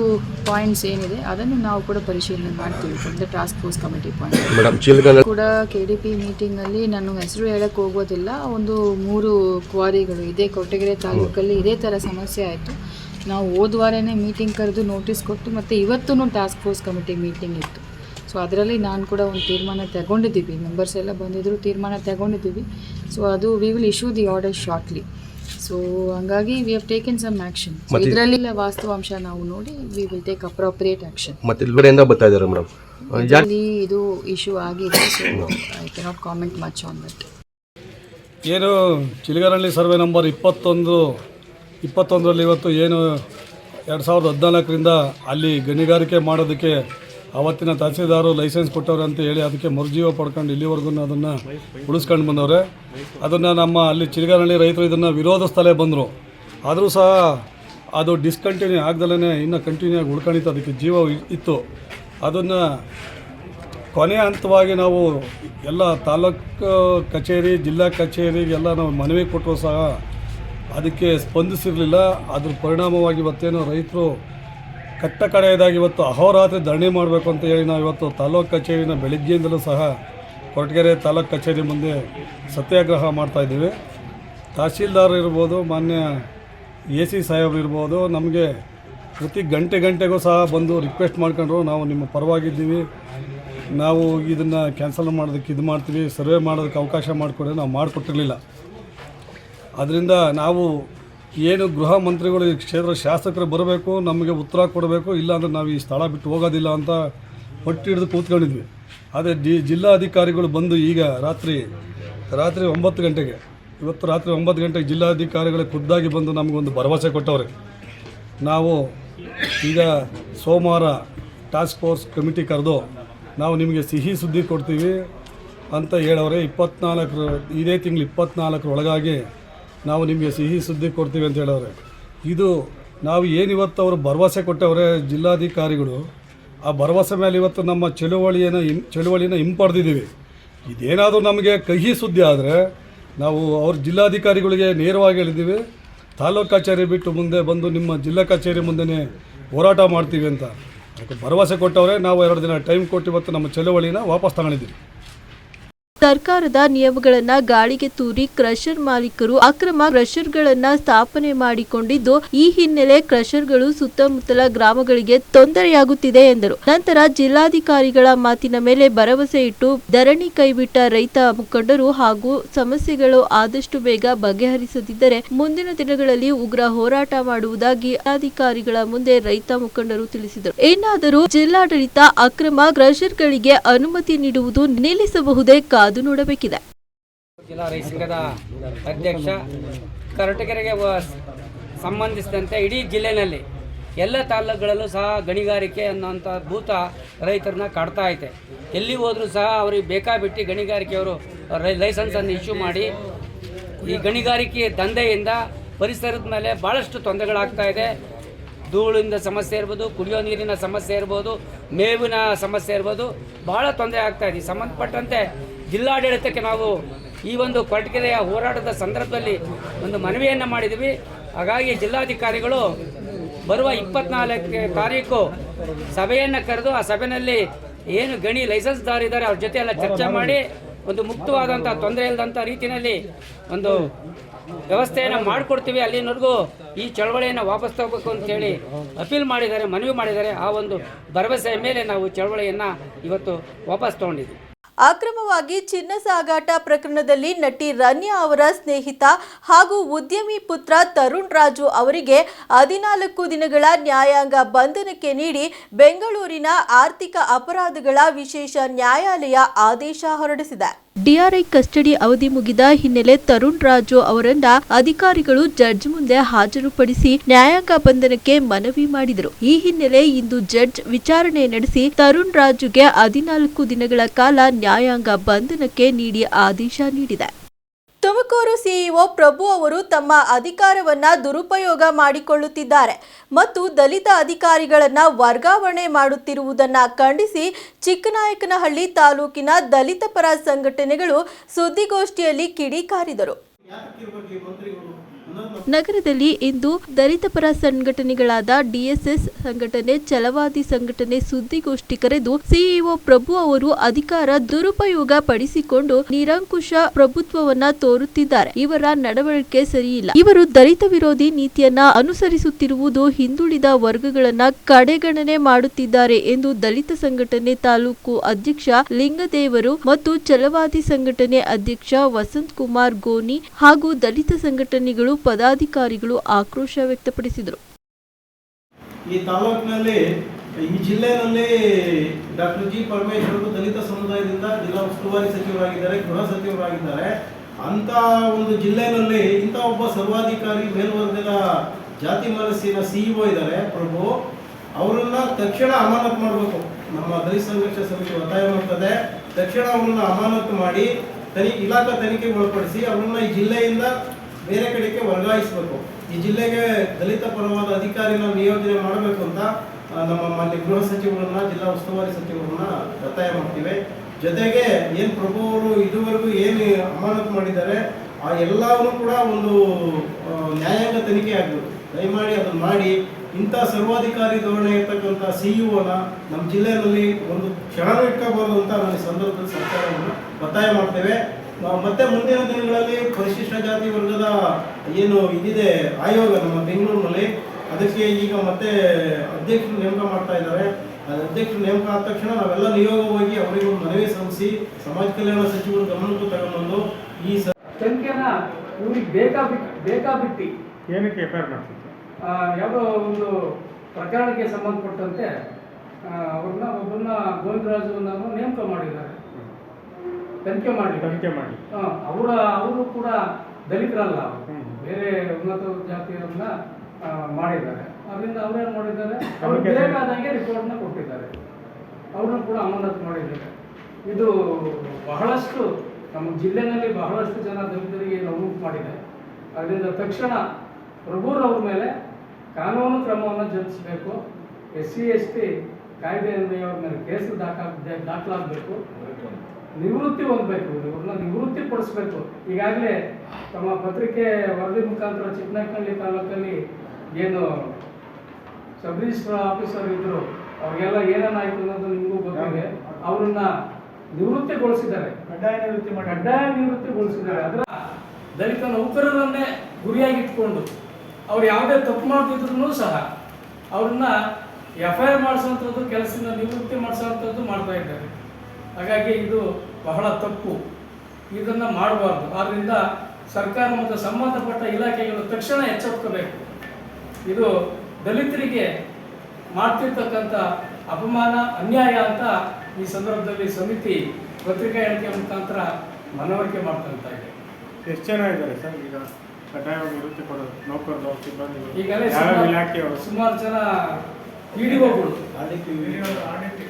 ಪಾಯಿಂಟ್ಸ್ ಏನಿದೆ ಅದನ್ನು ನಾವು ಕೂಡ ಪರಿಶೀಲನೆ ಮಾಡ್ತೀವಿ from the task force committee point ಕೂಡ ಕೆ ಡಿ ಪಿ ಮೀಟಿಂಗಲ್ಲಿ ನಾನು ಹೆಸರು ಹೇಳಕ್ಕೆ ಹೋಗೋದಿಲ್ಲ ಒಂದು ಮೂರು ಕ್ವಾರಿಗಳು ಇದೇ ಕೊಟ್ಟಗೆರೆ ತಾಲೂಕಲ್ಲಿ ಇದೇ ಥರ ಸಮಸ್ಯೆ ಆಯಿತು. ನಾವು ಹೋದ ವಾರನೇ ಮೀಟಿಂಗ್ ಕರೆದು ನೋಟಿಸ್ ಕೊಟ್ಟು ಮತ್ತು ಇವತ್ತೂ ಟಾಸ್ಕ್ ಫೋರ್ಸ್ ಕಮಿಟಿ ಮೀಟಿಂಗ್ ಇತ್ತು. ಸೊ ಅದರಲ್ಲಿ ನಾನು ಕೂಡ ಒಂದು ತೀರ್ಮಾನ ತಗೊಂಡಿದ್ದೀವಿ. ಮೆಂಬರ್ಸ್ ಎಲ್ಲ ಬಂದಿದ್ದರು ತೀರ್ಮಾನ ತಗೊಂಡಿದ್ದೀವಿ. ಸೊ ಅದು we will issue the order shortly so ಹಂಗಾಗಿ we have taken some action ಇದರಲ್ಲಿ ವಾಸ್ತವಾಂಶ ನಾವು ನೋಡಿ we will take appropriate action ಮತ್ತೆ ಇಲ್ಲಿವರೆಯಿಂದ ಬರ್ತಾ ಇದ್ದಾರೆ ಮೇಡಮ್. ಇದು ಇಶ್ಯೂ ಆಗಿದೆ so I cannot comment much on that ಏನು ಚಿಲಗರಹಳ್ಳಿ ಸರ್ವೆ ನಂಬರ್ ಇಪ್ಪತ್ತೊಂದು ಇಪ್ಪತ್ತೊಂದರಲ್ಲಿ ಇವತ್ತು ಏನು ಎರಡು ಸಾವಿರದ ಹದಿನಾಲ್ಕರಿಂದ ಅಲ್ಲಿ ಗಣಿಗಾರಿಕೆ ಮಾಡೋದಕ್ಕೆ ಅವತ್ತಿನ ತಹಸೀಲ್ದಾರು ಲೈಸೆನ್ಸ್ ಕೊಟ್ಟವ್ರೆ ಅಂತ ಹೇಳಿ ಅದಕ್ಕೆ ಮರುಜೀವ ಪಡ್ಕೊಂಡು ಇಲ್ಲಿವರೆಗೂ ಅದನ್ನು ಉಳಿಸ್ಕೊಂಡು ಬಂದವ್ರೆ. ಅದನ್ನು ನಮ್ಮ ಅಲ್ಲಿ ಚಿರಗಾನಹಳ್ಳಿ ರೈತರು ಇದನ್ನು ವಿರೋಧಿಸ್ತಲೇ ಬಂದರು. ಆದರೂ ಸಹ ಅದು ಡಿಸ್ಕಂಟಿನ್ಯೂ ಆಗ್ದಲೇ ಇನ್ನೂ ಕಂಟಿನ್ಯೂ ಆಗಿ ಉಳ್ಕೊಂಡಿತ್ತು ಅದಕ್ಕೆ ಜೀವ ಇತ್ತು. ಅದನ್ನು ಕೊನೆಯ ಹಂತವಾಗಿ ನಾವು ಎಲ್ಲ ತಾಲೂಕು ಕಚೇರಿ, ಜಿಲ್ಲಾ ಕಚೇರಿಗೆಲ್ಲ ನಾವು ಮನವಿ ಕೊಟ್ಟರು ಸಹ ಅದಕ್ಕೆ ಸ್ಪಂದಿಸಿರಲಿಲ್ಲ. ಅದ್ರ ಪರಿಣಾಮವಾಗಿ ಇವತ್ತೇನು ರೈತರು ಕಟ್ಟ ಕಡೆಯದಾಗಿ ಇವತ್ತು ಅಹೋರಾತ್ರಿ ಧರಣಿ ಮಾಡಬೇಕು ಅಂತ ಹೇಳಿ ನಾವು ಇವತ್ತು ತಾಲೂಕು ಕಚೇರಿನ ಬೆಳಗ್ಗೆಯಿಂದಲೂ ಸಹ ಕೊರಟಗೆರೆ ತಾಲೂಕು ಕಚೇರಿ ಮುಂದೆ ಸತ್ಯಾಗ್ರಹ ಮಾಡ್ತಾಯಿದ್ದೀವಿ ತಹಶೀಲ್ದಾರ್ ಇರ್ಬೋದು, ಮಾನ್ಯ ಎ ಸಿ ಸಾಹೇಬ್ರು ಇರ್ಬೋದು, ನಮಗೆ ಪ್ರತಿ ಗಂಟೆ ಗಂಟೆಗೂ ಸಹ ಬಂದು ರಿಕ್ವೆಸ್ಟ್ ಮಾಡ್ಕೊಂಡ್ರು. ನಾವು ನಿಮ್ಮ ಪರವಾಗಿದ್ದೀವಿ. ನಾವು ಇದನ್ನು ಕ್ಯಾನ್ಸಲ್ ಮಾಡೋದಕ್ಕೆ ಇದು ಮಾಡ್ತೀವಿ ಸರ್ವೆ ಮಾಡೋದಕ್ಕೆ ಅವಕಾಶ ಮಾಡಿಕೊಡಿ, ನಾವು ಮಾಡಿಕೊಟ್ಟಿರಲಿಲ್ಲ. ಅದರಿಂದ ನಾವು ಏನು ಗೃಹ ಮಂತ್ರಿಗಳು, ಈ ಕ್ಷೇತ್ರ ಶಾಸಕರು ಬರಬೇಕು, ನಮಗೆ ಉತ್ತರ ಕೊಡಬೇಕು, ಇಲ್ಲಾಂದ್ರೆ ನಾವು ಈ ಸ್ಥಳ ಬಿಟ್ಟು ಹೋಗೋದಿಲ್ಲ ಅಂತ ಹೊಟ್ಟೆ ಹಿಡಿದು ಕೂತ್ಕೊಂಡಿದ್ವಿ. ಆದರೆ ಡಿ, ಜಿಲ್ಲಾಧಿಕಾರಿಗಳು ಬಂದು ಈಗ ರಾತ್ರಿ ರಾತ್ರಿ ಒಂಬತ್ತು ಗಂಟೆಗೆ, ಇವತ್ತು ರಾತ್ರಿ ಒಂಬತ್ತು ಗಂಟೆಗೆ ಜಿಲ್ಲಾಧಿಕಾರಿಗಳೇ ಖುದ್ದಾಗಿ ಬಂದು ನಮಗೊಂದು ಭರವಸೆ ಕೊಟ್ಟವ್ರೆ. ನಾವು ಈಗ ಸೋಮವಾರ ಟಾಸ್ಕ್ ಫೋರ್ಸ್ ಕಮಿಟಿ ಕರೆದು ನಾವು ನಿಮಗೆ ಸಿಹಿ ಸುದ್ದಿ ಕೊಡ್ತೀವಿ ಅಂತ ಹೇಳವ್ರೆ. ಇಪ್ಪತ್ನಾಲ್ಕರ, ಇದೇ ತಿಂಗಳು ಇಪ್ಪತ್ನಾಲ್ಕರ ಒಳಗಾಗಿ ನಾವು ನಿಮಗೆ ಸಿಹಿ ಸುದ್ದಿ ಕೊಡ್ತೀವಿ ಅಂತ ಹೇಳವ್ರೆ. ಇದು ನಾವು ಏನಿವತ್ತು ಅವರು ಭರವಸೆ ಕೊಟ್ಟವರೇ ಜಿಲ್ಲಾಧಿಕಾರಿಗಳು, ಆ ಭರವಸೆ ಮೇಲೆ ಇವತ್ತು ನಮ್ಮ ಚಳುವಳಿಯನ್ನು ಹಿಂ ಚಳುವಳಿನ ಹಿಂಪಡೆದಿದ್ದೀವಿ. ಇದೇನಾದರೂ ನಮಗೆ ಕಹಿ ಸುದ್ದಿ ಆದರೆ ನಾವು ಅವ್ರ ಜಿಲ್ಲಾಧಿಕಾರಿಗಳಿಗೆ ನೇರವಾಗಿ ಹೇಳಿದ್ದೀವಿ, ತಾಲೂಕು ಕಚೇರಿ ಬಿಟ್ಟು ಮುಂದೆ ಬಂದು ನಿಮ್ಮ ಜಿಲ್ಲಾ ಕಚೇರಿ ಮುಂದೆನೇ ಹೋರಾಟ ಮಾಡ್ತೀವಿ ಅಂತ. ಭರವಸೆ ಕೊಟ್ಟವರೇ, ನಾವು ಎರಡು ದಿನ ಟೈಮ್ ಕೊಟ್ಟು ಇವತ್ತು ನಮ್ಮ ಚಳುವಳಿನ ವಾಪಸ್ ತಗೊಂಡಿದ್ದೀವಿ. ಸರ್ಕಾರದ ನಿಯಮಗಳನ್ನ ಗಾಳಿಗೆ ತೂರಿ ಕ್ರಷರ್ ಮಾಲೀಕರು ಅಕ್ರಮ ಕ್ರಷರ್ಗಳನ್ನ ಸ್ಥಾಪನೆ ಮಾಡಿಕೊಂಡಿದ್ದು, ಈ ಹಿನ್ನೆಲೆ ಕ್ರಷರ್ಗಳು ಸುತ್ತಮುತ್ತಲ ಗ್ರಾಮಗಳಿಗೆ ತೊಂದರೆಯಾಗುತ್ತಿದೆ ಎಂದರು. ನಂತರ ಜಿಲ್ಲಾಧಿಕಾರಿಗಳ ಮಾತಿನ ಮೇಲೆ ಭರವಸೆ ಇಟ್ಟು ಧರಣಿ ಕೈಬಿಟ್ಟ ರೈತ ಮುಖಂಡರು ಹಾಗೂ ಸಮಸ್ಯೆಗಳು ಆದಷ್ಟು ಬೇಗ ಬಗೆಹರಿಸದಿದ್ದರೆ ಮುಂದಿನ ದಿನಗಳಲ್ಲಿ ಉಗ್ರ ಹೋರಾಟ ಮಾಡುವುದಾಗಿ ಅಧಿಕಾರಿಗಳ ಮುಂದೆ ರೈತ ಮುಖಂಡರು ತಿಳಿಸಿದರು. ಏನಾದರೂ ಜಿಲ್ಲಾಡಳಿತ ಅಕ್ರಮ ಕ್ರಷರ್ಗಳಿಗೆ ಅನುಮತಿ ನೀಡುವುದು ನಿಲ್ಲಿಸಬಹುದೇ ಕಾದು ನೋಡಬೇಕಿದೆ. ಜಿಲ್ಲಾ ರೈತ ಸಂಘದ ಅಧ್ಯಕ್ಷ, ಕರಟಗೆರೆಗೆ ಸಂಬಂಧಿಸಿದಂತೆ ಇಡೀ ಜಿಲ್ಲೆಯಲ್ಲಿ ಎಲ್ಲ ತಾಲೂಕುಗಳಲ್ಲೂ ಸಹ ಗಣಿಗಾರಿಕೆ ಅನ್ನೋಂಥ ಭೂತ ರೈತರನ್ನ ಕಾಡ್ತಾ ಐತೆ. ಎಲ್ಲಿ ಹೋದರೂ ಸಹ ಅವ್ರಿಗೆ ಬೇಕಾಬಿಟ್ಟು ಗಣಿಗಾರಿಕೆಯವರು ಲೈಸೆನ್ಸನ್ನು ಇಶ್ಯೂ ಮಾಡಿ ಈ ಗಣಿಗಾರಿಕೆ ದಂಧೆಯಿಂದ ಪರಿಸರದ ಮೇಲೆ ಭಾಳಷ್ಟು ತೊಂದರೆಗಳಾಗ್ತಾ ಇದೆ. ಧೂಳಿಂದ ಸಮಸ್ಯೆ ಇರ್ಬೋದು ಕುಡಿಯೋ ನೀರಿನ ಸಮಸ್ಯೆ ಇರ್ಬೋದು ಮೇವಿನ ಸಮಸ್ಯೆ ಇರ್ಬೋದು ಭಾಳ ತೊಂದರೆ ಆಗ್ತಾ ಇದೆ. ಸಂಬಂಧಪಟ್ಟಂತೆ ಜಿಲ್ಲಾಡಳಿತಕ್ಕೆ ನಾವು ಈ ಒಂದು ಕೊರಟಗೆರೆಯ ಹೋರಾಟದ ಸಂದರ್ಭದಲ್ಲಿ ಒಂದು ಮನವಿಯನ್ನು ಮಾಡಿದ್ವಿ ಹಾಗಾಗಿ ಜಿಲ್ಲಾಧಿಕಾರಿಗಳು ಬರುವ ಇಪ್ಪತ್ನಾಲ್ಕು ತಾರೀಕು ಸಭೆಯನ್ನು ಕರೆದು ಆ ಸಭೆಯಲ್ಲಿ ಏನು ಗಣಿ ಲೈಸೆನ್ಸ್ದಾರಿದ್ದಾರೆ ಅವ್ರ ಜೊತೆ ಎಲ್ಲ ಚರ್ಚೆ ಮಾಡಿ ಒಂದು ಮುಕ್ತವಾದಂಥ ತೊಂದರೆ ಇಲ್ಲದಂಥ ರೀತಿಯಲ್ಲಿ ಒಂದು ವ್ಯವಸ್ಥೆಯನ್ನು ಮಾಡಿಕೊಡ್ತೀವಿ ಅಲ್ಲಿನವರೆಗೂ ಈ ಚಳವಳಿಯನ್ನು ವಾಪಸ್ ತಗೋಬೇಕು ಅಂತೇಳಿ ಅಪೀಲ್ ಮಾಡಿದ್ದಾರೆ, ಮನವಿ ಮಾಡಿದ್ದಾರೆ. ಆ ಒಂದು ಭರವಸೆಯ ಮೇಲೆ ನಾವು ಚಳವಳಿಯನ್ನು ಇವತ್ತು ವಾಪಸ್ ತಗೊಂಡಿದ್ದೀವಿ. ಅಕ್ರಮವಾಗಿ ಚಿನ್ನ ಸಾಗಾಟ ಪ್ರಕರಣದಲ್ಲಿ ನಟಿ ರನ್ಯಾ ಅವರ ಸ್ನೇಹಿತ ಹಾಗೂ ಉದ್ಯಮಿ ಪುತ್ರ ತರುಣ್ ರಾಜು ಅವರಿಗೆ ಹದಿನಾಲ್ಕು ದಿನಗಳ ನ್ಯಾಯಾಂಗ ಬಂಧನಕ್ಕೆ ನೀಡಿ ಬೆಂಗಳೂರಿನ ಆರ್ಥಿಕ ಅಪರಾಧಗಳ ವಿಶೇಷ ನ್ಯಾಯಾಲಯ ಆದೇಶ ಹೊರಡಿಸಿದೆ. ಡಿಆರ್ಐ ಕಸ್ಟಡಿ ಅವಧಿ ಮುಗಿದ ಹಿನ್ನೆಲೆ ತರುಣ್ ರಾಜು ಅವರನ್ನ ಅಧಿಕಾರಿಗಳು ಜಡ್ಜ್ ಮುಂದೆ ಹಾಜರುಪಡಿಸಿ ನ್ಯಾಯಾಂಗ ಬಂಧನಕ್ಕೆ ಮನವಿ ಮಾಡಿದರು. ಈ ಹಿನ್ನೆಲೆ ಇಂದು ಜಡ್ಜ್ ವಿಚಾರಣೆ ನಡೆಸಿ ತರುಣ್ ರಾಜುಗೆ ಹದಿನಾಲ್ಕು ದಿನಗಳ ಕಾಲ ನ್ಯಾಯಾಂಗ ಬಂಧನಕ್ಕೆ ನೀಡಿ ಆದೇಶ ನೀಡಿದೆ. ತುಮಕೂರು ಸಿಇಒ ಪ್ರಭು ಅವರು ತಮ್ಮ ಅಧಿಕಾರವನ್ನ ದುರುಪಯೋಗ ಮಾಡಿಕೊಳ್ಳುತ್ತಿದ್ದಾರೆ ಮತ್ತು ದಲಿತ ಅಧಿಕಾರಿಗಳನ್ನು ವರ್ಗಾವಣೆ ಮಾಡುತ್ತಿರುವುದನ್ನು ಖಂಡಿಸಿ ಚಿಕ್ಕನಾಯಕನಹಳ್ಳಿ ತಾಲೂಕಿನ ದಲಿತ ಪರ ಸಂಘಟನೆಗಳು ಸುದ್ದಿಗೋಷ್ಠಿಯಲ್ಲಿ ಕಿಡಿಕಾರಿದರು. ನಗರದಲ್ಲಿ ಇಂದು ದಲಿತ ಪರ ಸಂಘಟನೆಗಳಾದ ಡಿಎಸ್ಎಸ್ ಸಂಘಟನೆ, ಛಲವಾದಿ ಸಂಘಟನೆ ಸುದ್ದಿಗೋಷ್ಠಿ ಕರೆದು ಸಿಇಒ ಪ್ರಭು ಅವರು ಅಧಿಕಾರ ದುರುಪಯೋಗ ಪಡಿಸಿಕೊಂಡು ನಿರಂಕುಶ ಪ್ರಭುತ್ವವನ್ನ ತೋರುತ್ತಿದ್ದಾರೆ. ಇವರ ನಡವಳಿಕೆ ಸರಿಯಿಲ್ಲ. ಇವರು ದಲಿತ ವಿರೋಧಿ ನೀತಿಯನ್ನ ಅನುಸರಿಸುತ್ತಿರುವುದು ಹಿಂದುಳಿದ ವರ್ಗಗಳನ್ನ ಕಡೆಗಣನೆ ಮಾಡುತ್ತಿದ್ದಾರೆ ಎಂದು ದಲಿತ ಸಂಘಟನೆ ತಾಲೂಕು ಅಧ್ಯಕ್ಷ ಲಿಂಗದೇವರು ಮತ್ತು ಛಲವಾದಿ ಸಂಘಟನೆ ಅಧ್ಯಕ್ಷ ವಸಂತ್ ಕುಮಾರ್ ಗೋನಿ ಹಾಗೂ ದಲಿತ ಸಂಘಟನೆಗಳು ಪದಾಧಿಕಾರಿಗಳು ಆಕ್ರೋಶ ವ್ಯಕ್ತಪಡಿಸಿದರು. ಈ ತಾಲೂಕಿನಲ್ಲಿ, ಈ ಜಿಲ್ಲೆಯಲ್ಲಿ ಡಾಕ್ಟರ್ ಜಿ ಪರಮೇಶ್ವರ್ ದಲಿತ ಸಮುದಾಯದಿಂದ ಜಿಲ್ಲಾ ಉಸ್ತುವಾರಿ ಸಚಿವರಾಗಿದ್ದಾರೆ, ಗೃಹ ಸಚಿವರಾಗಿದ್ದಾರೆ. ಅಂತ ಒಂದು ಜಿಲ್ಲೆನಲ್ಲಿ ಇಂಥ ಒಬ್ಬ ಸರ್ವಾಧಿಕಾರಿ ಮೇಲ್ವರ್ಗದ ಜಾತಿ ಮನಸ್ಸಿನ ಸಿಇಒ ಇದ್ದಾರೆ, ಪ್ರಭು. ಅವರನ್ನ ತಕ್ಷಣ ಅಮಾನತು ಮಾಡಬೇಕು. ನಮ್ಮ ದಲಿತ ಸಂಘರ್ಷ ಸಮಿತಿ ಒತ್ತಾಯ ಮಾಡ್ತದೆ. ತಕ್ಷಣ ಅವರನ್ನ ಅಮಾನತು ಮಾಡಿ ತನಿ ಇಲಾಖಾ ತನಿಖೆಗೆ ಒಳಪಡಿಸಿ ಅವರನ್ನ ಈ ಜಿಲ್ಲೆಯಿಂದ ಬೇರೆ ಕಡೆಗೆ ವರ್ಗಾಯಿಸಬೇಕು. ಈ ಜಿಲ್ಲೆಗೆ ದಲಿತ ಪರವಾದ ಅಧಿಕಾರಿನ ನಿಯೋಜನೆ ಮಾಡಬೇಕು ಅಂತ ನಮ್ಮ ಮಾನ್ಯ ಗೃಹ ಸಚಿವರನ್ನ, ಜಿಲ್ಲಾ ಉಸ್ತುವಾರಿ ಸಚಿವರನ್ನ ಒತ್ತಾಯ ಮಾಡ್ತೀವಿ. ಜೊತೆಗೆ ಏನ್ ಪ್ರಭು ಅವರು ಇದುವರೆಗೂ ಏನು ಅಮಾನತು ಮಾಡಿದ್ದಾರೆ, ಆ ಎಲ್ಲವನ್ನೂ ಕೂಡ ಒಂದು ನ್ಯಾಯಾಂಗ ತನಿಖೆ ಆಗಬೇಕು. ದಯಮಾಡಿ ಅದನ್ನು ಮಾಡಿ. ಇಂಥ ಸರ್ವಾಧಿಕಾರಿ ಧೋರಣೆ ಇರ್ತಕ್ಕಂಥ ಸಿಇಒನ ನಮ್ಮ ಜಿಲ್ಲೆಯಲ್ಲಿ ಒಂದು ಕ್ಷಣ ಇಟ್ಕೋಬಾರ್ದು ಅಂತ ನಾನು ಈ ಸಂದರ್ಭದಲ್ಲಿ ಸರ್ಕಾರವನ್ನು ಒತ್ತಾಯ ಮಾಡ್ತೇವೆ. ಮತ್ತೆ ಮುಂದಿನ ದಿನಗಳಲ್ಲಿ ಪರಿಶಿಷ್ಟ ಜಾತಿ ವರ್ಗದ ಏನು ಇದಿದೆ ಆಯೋಗ ನಮ್ಮ ಬೆಂಗಳೂರಿನಲ್ಲಿ ಅದಕ್ಕೆ ಈಗ ಮತ್ತೆ ಅಧ್ಯಕ್ಷರು ನೇಮಕ ಮಾಡ್ತಾ ಇದ್ದಾರೆ. ಆ ಅಧ್ಯಕ್ಷರು ನೇಮಕ ಆದ ತಕ್ಷಣ ನಾವೆಲ್ಲ ನಿಯೋಗವಾಗಿ ಅವರಿಗೆ ಒಂದು ಮನವಿ ಸಲ್ಲಿಸಿ ಸಮಾಜ ಕಲ್ಯಾಣ ಸಚಿವರು ಗಮನಕ್ಕೂ ತಗೊಂಡು ಈ ಸಂಖ್ಯೆನ ಇವ್ರಿಗೆ ಬೇಕಾಬಿಟ್ಟು ಬೇಕಾಬಿಟ್ಟು ಏನಕ್ಕೆ ಮಾಡ್ತಿದ್ದೆ ಯಾವುದೋ ಒಂದು ಪ್ರಕರಣಕ್ಕೆ ಸಂಬಂಧಪಟ್ಟಂತೆ ಅವ್ರನ್ನ ಒಬ್ಬರನ್ನ ಗೋವಿಂದರಾಜು ನಾವು ನೇಮಕ ಮಾಡಿದ್ದಾರೆ. ತನಿಖೆ ಮಾಡಿ ತನಿಖೆ ಮಾಡಿ ಅವರ ಅವರು ಕೂಡ ದಲಿತರಲ್ಲ. ಬೇರೆ ಉನ್ನತ ಜಾತಿಯವರನ್ನ ಮಾಡಿದ್ದಾರೆ. ಅದರಿಂದ ಅವ್ರೇನು ಮಾಡಿದ್ದಾರೆ? ಅವ್ರು ಬೇಕಾದಂಗೆ ರಿಪೋರ್ಟ್ನ ಕೊಟ್ಟಿದ್ದಾರೆ. ಅವ್ರನ್ನ ಕೂಡ ಅಮಾನತು ಮಾಡಿದ್ದಾರೆ. ಇದು ಬಹಳಷ್ಟು ನಮ್ಮ ಜಿಲ್ಲೆನಲ್ಲಿ ಬಹಳಷ್ಟು ಜನ ದಲಿತರಿಗೆ ನೋವು ಮಾಡಿದೆ ಅದರಿಂದ ತಕ್ಷಣ ಪ್ರಭುರವ್ರ ಮೇಲೆ ಕಾನೂನು ಕ್ರಮವನ್ನು ಜರುಗಿಸಬೇಕು. ಎಸ್ ಸಿ ಎಸ್ ಟಿ ಕಾಯ್ದೆ ಅನ್ವಯವ್ರ ಮೇಲೆ ಕೇಸು ದಾಖಲ ದಾಖಲಾಗಬೇಕು. ನಿವೃತ್ತಿ ಹೊಂದಬೇಕು ಇವ್ರನ್ನ ನಿವೃತ್ತಿ ಪಡಿಸ್ಬೇಕು ಈಗಾಗಲೇ ತಮ್ಮ ಪತ್ರಿಕೆ ವರದಿ ಮುಖಾಂತರ ಚಿಕ್ಕನಕಳ್ಳಿ ತಾಲೂಕಲ್ಲಿ ಏನು ಸಬ್ ರಿಜಿಸ್ಟ್ರಾರ್ ಆಫೀಸರ್ ಇದ್ದರು ಅವ್ರಿಗೆಲ್ಲ ಏನೇನಾಯಿತು ಅನ್ನೋದು ನಿಮಗೂ ಗೊತ್ತಿದೆ. ಅವ್ರನ್ನ ನಿವೃತ್ತಿಗೊಳಿಸಿದ್ದಾರೆ. ಕಡ್ಡಾಯ ನಿವೃತ್ತಿ ಮಾಡಿ. ಕಡ್ಡಾಯ ನಿವೃತ್ತಿಗೊಳಿಸಿದ್ದಾರೆ. ಅದರ ದಲಿತ ನೌಕರರನ್ನೇ ಗುರಿಯಾಗಿಟ್ಕೊಂಡು ಅವ್ರು ಯಾವುದೇ ತಪ್ಪು ಮಾಡ್ತಿದ್ರು ಸಹ ಅವ್ರನ್ನ ಎಫ್ ಐ ಆರ್ ಮಾಡಿಸುವಂಥದ್ದು ಕೆಲಸದಿಂದ ನಿವೃತ್ತಿ ಮಾಡಿಸುವಂಥದ್ದು ಮಾಡ್ತಾ ಇದ್ದಾರೆ. ಹಾಗಾಗಿ ಇದು ಬಹಳ ತಪ್ಪು. ಇದನ್ನು ಮಾಡಬಾರ್ದು. ಆದ್ದರಿಂದ ಸರ್ಕಾರ ಮತ್ತು ಸಂಬಂಧಪಟ್ಟ ಇಲಾಖೆಗಳು ತಕ್ಷಣ ಎಚ್ಚೆತ್ಕೋಬೇಕು. ಇದು ದಲಿತರಿಗೆ ಮಾಡ್ತಿರ್ತಕ್ಕಂಥ ಅಪಮಾನ ಅನ್ಯಾಯ ಅಂತ ಈ ಸಂದರ್ಭದಲ್ಲಿ ಸಮಿತಿ ಪತ್ರಿಕಾ ಹೇಳಿಕೆ ಮುಖಾಂತರ ಮನವರಿಕೆ ಮಾಡ್ತಂತ ಇದೆ ಎಷ್ಟು ಜನ ಇದ್ದಾರೆ ಸರ್? ಈಗ ಕಡ್ಡಾಯವಾಗಿ ವೃತ್ತಿ ಕೊಡೋದು ನೌಕರರು ಸಿಬ್ಬಂದಿಗಳು ಈಗಲೇ ಯಾವ ಸುಮಾರು- ಇಲಾಖೆಯವರು? ಸುಮಾರು ಜನ ಅದಕ್ಕೆ ಆದಿತ್ಯ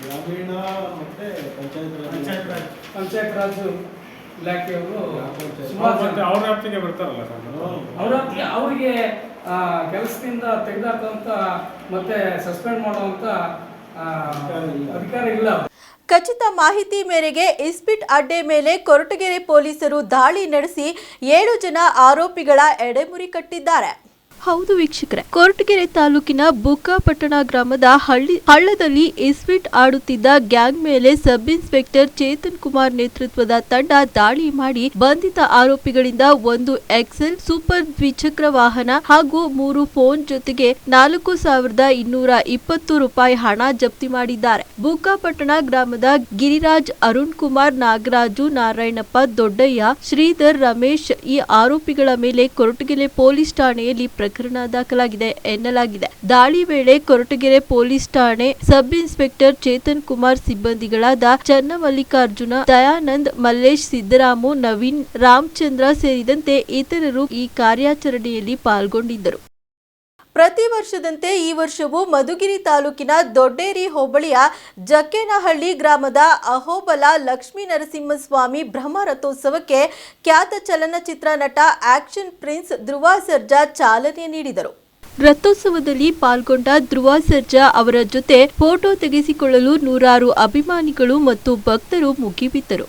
ಗ್ರಾಮೀಣ ಮತ್ತೆ ಪಂಚಾಯತ್ ಪಂಚಾಯತ್ ರಾಜ್. ಪಂಚಾಯತ್ ರಾಜ್ ಇಲಾಖೆಯವರು ಸುಮಾರು ಮತ್ತೆ ಜನ. ಅವ್ರ ವ್ಯಾಪ್ತಿಗೆ ಬರ್ತಾರಲ್ಲ ಸರ್ ಅವ್ರ ಅವರಿಗೆ ಕೆಲಸದಿಂದ ತೆಗೆದಾಕುವಂತ ಮತ್ತೆ ಸಸ್ಪೆಂಡ್ ಮಾಡುವಂತ ಅಧಿಕಾರ ಇಲ್ಲ ಖಚಿತ ಮಾಹಿತಿ ಮೇರೆಗೆ ಇಸ್ಪಿಟ್ ಅಡ್ಡೆ ಮೇಲೆ ಕೊರಟಗೆರೆ ಪೊಲೀಸರು ದಾಳಿ ನಡೆಸಿ ಏಳು ಜನ ಆರೋಪಿಗಳ ಎಡೆಮುರಿ ಕಟ್ಟಿದ್ದಾರೆ. ಹೌದು ವೀಕ್ಷಕರೇ. ಕೊರಟಗೆರೆ ತಾಲೂಕಿನ ಬುಕ್ಕಾಪಟ್ಟಣ ಗ್ರಾಮದ ಹಳ್ಳಿ, ಹಳ್ಳದಲ್ಲಿ ಇಸ್ಪಿಟ್ ಆಡುತ್ತಿದ್ದ ಗ್ಯಾಂಗ್ ಮೇಲೆ ಸಬ್ ಇನ್ಸ್ಪೆಕ್ಟರ್ ಚೇತನ್ ಕುಮಾರ್ ನೇತೃತ್ವದ ತಂಡ ದಾಳಿ ಮಾಡಿ ಬಂಧಿತ ಆರೋಪಿಗಳಿಂದ ಒಂದು ಎಕ್ಸೆಲ್ ಸೂಪರ್ ದ್ವಿಚಕ್ರ ವಾಹನ ಹಾಗೂ ಮೂರು ಫೋನ್ ಜೊತೆಗೆ ನಾಲ್ಕು ಸಾವಿರದ ಇನ್ನೂರ ಇಪ್ಪತ್ತು ರೂಪಾಯಿ ಹಣ ಜಪ್ತಿ ಮಾಡಿದ್ದಾರೆ. ಬುಕ್ಕಾಪಟ್ಟಣ ಗ್ರಾಮದ ಗಿರಿರಾಜ್, ಅರುಣ್ ಕುಮಾರ್, ನಾಗರಾಜು, ನಾರಾಯಣಪ್ಪ, ದೊಡ್ಡಯ್ಯ, ಶ್ರೀಧರ್, ರಮೇಶ್ ಈ ಆರೋಪಿಗಳ ಮೇಲೆ ಕೊರಟಗೆರೆ ಪೊಲೀಸ್ ಠಾಣೆಯಲ್ಲಿ ಪ್ರಕರಣ ದಾಖಲಾಗಿದೆ ಎನ್ನಲಾಗಿದೆ. ದಾಳಿ ವೇಳೆ ಕೊರಟಗೆರೆ ಪೊಲೀಸ್ ಠಾಣೆ ಸಬ್ ಇನ್ಸ್ಪೆಕ್ಟರ್ ಚೇತನ್ ಕುಮಾರ್ ಸಿಬ್ಬಂದಿಗಳಾದ ಚನ್ನಮಲ್ಲಿಕಾರ್ಜುನ, ದಯಾನಂದ್, ಮಲ್ಲೇಶ್ ಸಿದ್ದರಾಮು, ನವೀನ್, ರಾಮಚಂದ್ರ ಸೇರಿದಂತೆ ಇತರರು ಈ ಕಾರ್ಯಾಚರಣೆಯಲ್ಲಿ ಪಾಲ್ಗೊಂಡಿದ್ದರು. ಪ್ರತಿ ವರ್ಷದಂತೆ ಈ ವರ್ಷವೂ ಮಧುಗಿರಿ ತಾಲೂಕಿನ ದೊಡ್ಡೇರಿ ಹೋಬಳಿಯ ಜಕ್ಕೇನಹಳ್ಳಿ ಗ್ರಾಮದ ಅಹೋಬಲ ಲಕ್ಷ್ಮೀ ನರಸಿಂಹಸ್ವಾಮಿ ಬ್ರಹ್ಮ ರಥೋತ್ಸವಕ್ಕೆ ಖ್ಯಾತ ಚಲನಚಿತ್ರ ನಟ ಆಕ್ಷನ್ ಪ್ರಿನ್ಸ್ ಧ್ರುವ ಸರ್ಜಾ ಚಾಲನೆ ನೀಡಿದರು. ರಥೋತ್ಸವದಲ್ಲಿ ಪಾಲ್ಗೊಂಡ ಧ್ರುವ ಸರ್ಜಾ ಅವರ ಜೊತೆ ಫೋಟೋ ತೆಗೆಸಿಕೊಳ್ಳಲು ನೂರಾರು ಅಭಿಮಾನಿಗಳು ಮತ್ತು ಭಕ್ತರು ಮುಗಿಬಿದ್ದರು.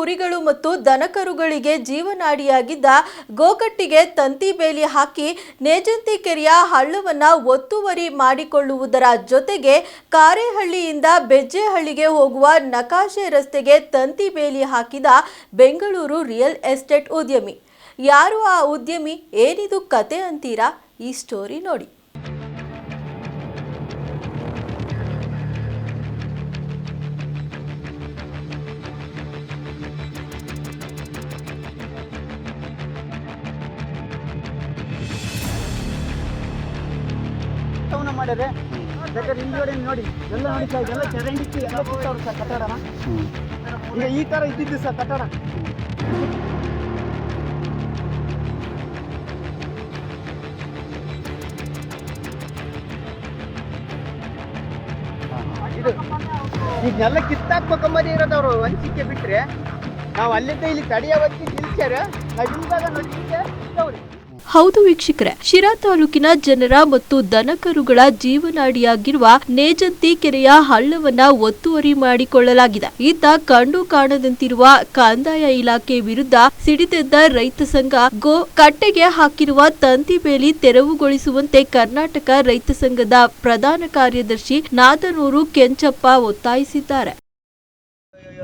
ಕುರಿಗಳು ಮತ್ತು ದನಕರುಗಳಿಗೆ ಜೀವನಾಡಿಯಾಗಿದ್ದ ಗೋಕಟ್ಟಿಗೆ ತಂತಿ ಬೇಲಿ ಹಾಕಿ ನೇಜಂತಿ ಕೆರೆಯ ಹಳ್ಳವನ್ನ ಒತ್ತುವರಿ ಮಾಡಿಕೊಳ್ಳುವುದರ ಜೊತೆಗೆ ಕಾರೇಹಳ್ಳಿಯಿಂದ ಬೆಜ್ಜೆಹಳ್ಳಿಗೆ ಹೋಗುವ ನಕಾಶೆ ರಸ್ತೆಗೆ ತಂತಿ ಬೇಲಿ ಹಾಕಿದ ಬೆಂಗಳೂರು ರಿಯಲ್ ಎಸ್ಟೇಟ್ ಉದ್ಯಮಿ. ಯಾರು ಆ ಉದ್ಯಮಿ? ಏನಿದು ಕತೆ ಅಂತೀರಾ? ಈ ಸ್ಟೋರಿ ನೋಡಿ. ಮಾಡಿದ್ರೆ ಬೇಕಾದ್ರೆ ಹಿಂದ್ಗಡೆ ನೋಡಿ, ಎಲ್ಲ ನೋಡಿ ಚರಂಡಿಕ್ಕಿ ಎಲ್ಲ ಕೊಟ್ಟವ್ರು ಸರ್ ಈಗ ಈ ಥರ ಇದ್ದಿದ್ದು ಸರ್ ಕಟ್ಟಡ. ಇದು ಈಗೆಲ್ಲ ಕಿತ್ತಾಕ್ಬೇಕಂಬದಿ ಇರೋದು ಇರೋದವರು ಹಂಚಿಕೆ ಬಿಟ್ರೆ ನಾವು ಅಲ್ಲಿಂದ ಇಲ್ಲಿ ತಡಿಯೋ ಹೊತ್ತಿ ನಿಲ್ಸ್ಯಾರ, ನಾವು ಇಲ್ದಾಗ ನೋಡಿ. ಹೌದು ವೀಕ್ಷಕರೇ ಶಿರಾ ತಾಲೂಕಿನ ಜನರ ಮತ್ತು ದನಕರುಗಳ ಜೀವನಾಡಿಯಾಗಿರುವ ನೇಜಂತಿ ಕೆರೆಯ ಹಳ್ಳವನ್ನ ಒತ್ತುವರಿ ಮಾಡಿಕೊಳ್ಳಲಾಗಿದೆ. ಇತ್ತ ಕಂಡು ಕಾಣದಂತಿರುವ ಕಂದಾಯ ಇಲಾಖೆ ವಿರುದ್ಧ ಸಿಡಿದೆದ್ದ ರೈತ ಸಂಘ ಗೋ ಕಟ್ಟೆಗೆ ಹಾಕಿರುವ ತಂತಿ ಬೇಲಿ ತೆರವುಗೊಳಿಸುವಂತೆ ಕರ್ನಾಟಕ ರೈತ ಸಂಘದ ಪ್ರಧಾನ ಕಾರ್ಯದರ್ಶಿ ನಾದನೂರು ಕೆಂಚಪ್ಪ ಒತ್ತಾಯಿಸಿದ್ದಾರೆ.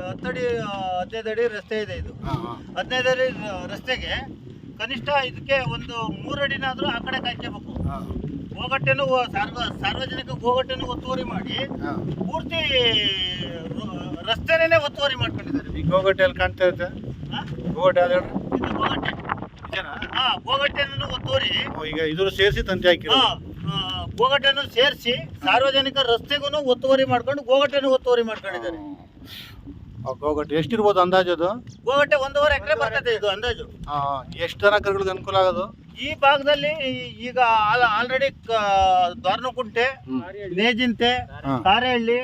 ಹತ್ತಡಿ ಹದಿನೈದು ಅಡಿ ರಸ್ತೆ ಇದೆ ಇದು. ಹದಿನೈದು ಅಡಿ ರಸ್ತೆಗೆ ಕನಿಷ್ಠ ಇದಕ್ಕೆ ಒಂದು ಮೂರಡಿನಾದ್ರೂ ಆ ಕಡೆ ಕಾಯ್ಕೋಬೇಕು. ಗೋಗಟ್ಟೆನು ಸಾರ್ವ ಸಾರ್ವಜನಿಕ ಗೋಗಟ್ಟೆನೂ ಒತ್ತುವರಿ ಮಾಡಿ ಪೂರ್ತಿ ರಸ್ತೆನೇನೆ ರಸ್ತೆನೇ ಒತ್ತುವರಿ ಮಾಡ್ಕೊಂಡಿದ್ದಾರೆ. ಈ ಗೋಗಟ್ಟೆ ಅಲ್ಲಿ ಕಾಣ್ತಾ ಇರುತ್ತೆ? ಗೋಗಟ್ಟೆ ಅದ ಇದು ಗೋಗಟ್ಟೆ ಹಾ ಗೋಗಟ್ಟೆನೂ ಒತ್ತುವರಿ. ಈಗ ಇದ್ರ ಸೇರಿಸಿ ತಂತಿ ಹಾಕಿ ಗೋಗಟ್ಟೆನೂ ಸೇರಿಸಿ ಸಾರ್ವಜನಿಕ ರಸ್ತೆಗೂ ಒತ್ತುವರಿ ಮಾಡ್ಕೊಂಡು ಗೋಗಟ್ಟೆನೂ ಒತ್ತುವರಿ ಮಾಡ್ಕೊಂಡಿದ್ದಾರೆ. ಗೋಗಟ್ಟೆ ಎಷ್ಟಿರ್ಬೋದು ಅಂದಾಜು ಅದು? ಗೋಗಟ್ಟೆ ಒಂದೂವರೆ ಎಕರೆ ಬರ್ತದೆ ಇದು ಅಂದಾಜು. ಎಷ್ಟು ಜನ ಕರುಗಳಿಗೆ ಅನುಕೂಲ ಆಗೋದು? ಈ ಭಾಗದಲ್ಲಿ ಈಗ ಆಲ್ರೆಡಿ ದ್ವಾರನಕುಂಟೆ ನೇಜಿಂತೆ ಕಾರೆಹಳ್ಳಿ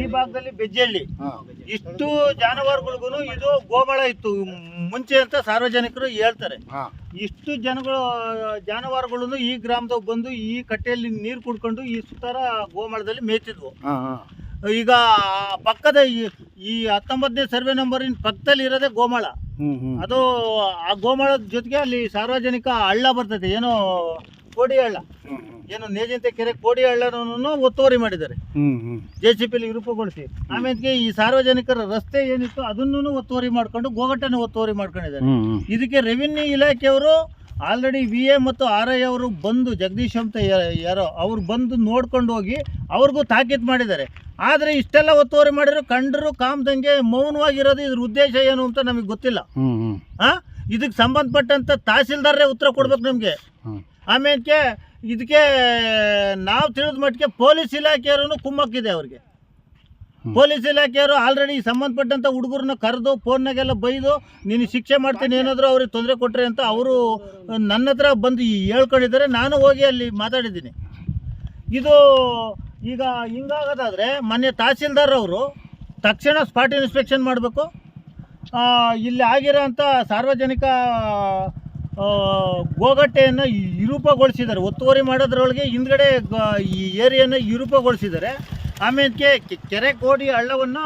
ಈ ಭಾಗದಲ್ಲಿ ಬೆಜ್ಜಹಳ್ಳಿ ಇಷ್ಟು ಜಾನುವಾರುಗಳಿಗೂ ಇದು ಗೋಮಳ ಇತ್ತು. ಮುಂಚೆ ಅಂತ ಸಾರ್ವಜನಿಕರು ಹೇಳ್ತಾರೆ. ಇಷ್ಟು ಜನಗಳು ಜಾನುವಾರುಗಳನ್ನು ಈ ಗ್ರಾಮದಾಗ ಬಂದು ಈ ಕಟ್ಟೆಯಲ್ಲಿ ನೀರು ಕುಡ್ಕೊಂಡು ಈ ಸುತ್ತಾರ ಗೋಮಳದಲ್ಲಿ ಮೇಯ್ತಿದ್ವು. ಈಗ ಪಕ್ಕದ ಈ- ಈ ಹತ್ತೊಂಬತ್ತನೇ ಸರ್ವೆ ನಂಬರಿನ ಪಕ್ಕದಲ್ಲಿ ಇರೋದೇ ಗೋಮಾಳ. ಅದು ಆ ಗೋಮಾಳದ ಜೊತೆಗೆ ಅಲ್ಲಿ ಸಾರ್ವಜನಿಕ ಹಳ್ಳ ಬರ್ತದೆ. ಏನು ಕೋಡಿ ಹಳ್ಳ. ಏನು ನೇಜಂತೆ ಕೆರೆ ಕೋಡಿ ಹಳ್ಳನೂ ಒತ್ತುವರಿ ಮಾಡಿದ್ದಾರೆ. ಜೆ ಸಿ ಪಿಲಿ ರೂಪುಗೊಳಿಸಿ. ಆಮೇಲೆ ಈ ಸಾರ್ವಜನಿಕರ ರಸ್ತೆ ಏನಿತ್ತು ಅದನ್ನೂ ಒತ್ತುವರಿ ಮಾಡ್ಕೊಂಡು ಗೋಗಟ್ಟನ್ನು ಒತ್ತುವರಿ ಮಾಡ್ಕೊಂಡಿದ್ದಾರೆ. ಇದಕ್ಕೆ ರೆವಿನ್ಯೂ ಇಲಾಖೆಯವರು ಆಲ್ರೆಡಿ ವಿ ಎ ಮತ್ತು ಆರ್ ಐ ಅವರು ಬಂದು ಜಗದೀಶ್ ಅಂತ ಯಾರೋ ಅವ್ರು ಬಂದು ನೋಡ್ಕೊಂಡು ಹೋಗಿ ಅವ್ರಿಗೂ ತಾಕೀತು ಮಾಡಿದ್ದಾರೆ. ಆದರೆ ಇಷ್ಟೆಲ್ಲ ಒತ್ತುವರಿ ಮಾಡಿದ್ರು ಕಂಡರು ಕಾಮ್ದಂಗೆ ಮೌನವಾಗಿರೋದು ಇದ್ರ ಉದ್ದೇಶ ಏನು ಅಂತ ನಮಗೆ ಗೊತ್ತಿಲ್ಲ. ಹಾಂ ಇದಕ್ಕೆ ಸಂಬಂಧಪಟ್ಟಂತ ತಹಸೀಲ್ದಾರರೇ ಉತ್ತರ ಕೊಡ್ಬೇಕು ನಮಗೆ. ಆಮೇಲೆ ಇದಕ್ಕೆ ನಾವು ತಿಳಿದ ಮಟ್ಟಿಗೆ ಪೊಲೀಸ್ ಇಲಾಖೆಯವರು ಕುಮ್ಮಕ್ಕಿದೆ ಅವ್ರಿಗೆ. ಪೊಲೀಸ್ ಇಲಾಖೆಯವರು ಆಲ್ರೆಡಿ ಸಂಬಂಧಪಟ್ಟಂತ ಹುಡುಗರನ್ನ ಕರೆದು ಫೋನ್ನಾಗೆಲ್ಲ ಬೈದು ನೀನು ಶಿಕ್ಷೆ ಮಾಡ್ತೀನಿ ಏನಾದರೂ ಅವ್ರಿಗೆ ತೊಂದರೆ ಕೊಟ್ಟರೆ ಅಂತ ಅವರು ನನ್ನ ಹತ್ರ ಬಂದು ಹೇಳ್ಕೊಂಡಿದ್ದಾರೆ ನಾನು ಹೋಗಿ ಅಲ್ಲಿ ಮಾತಾಡಿದ್ದೀನಿ. ಇದು ಈಗ ಹಿಂಗಾಗೋದಾದರೆ ಮೊನ್ನೆ ತಹಸೀಲ್ದಾರ್ ಅವರು ತಕ್ಷಣ ಸ್ಪಾಟ್ ಇನ್ಸ್ಪೆಕ್ಷನ್ ಮಾಡಬೇಕು. ಇಲ್ಲಿ ಆಗಿರೋ ಅಂಥ ಸಾರ್ವಜನಿಕ ಗೋಗಟ್ಟೆಯನ್ನು ವಿರೂಪಗೊಳಿಸಿದ್ದಾರೆ. ಒತ್ತುವರಿ ಮಾಡೋದ್ರೊಳಗೆ ಹಿಂದ್ಗಡೆ ಗ- ಈ ಏರಿಯಾನ ವಿರೂಪಗೊಳಿಸಿದ್ದಾರೆ. ಆಮೇಲೆ ಕೆರೆ ಕೋಡಿ ಹಳ್ಳವನ್ನು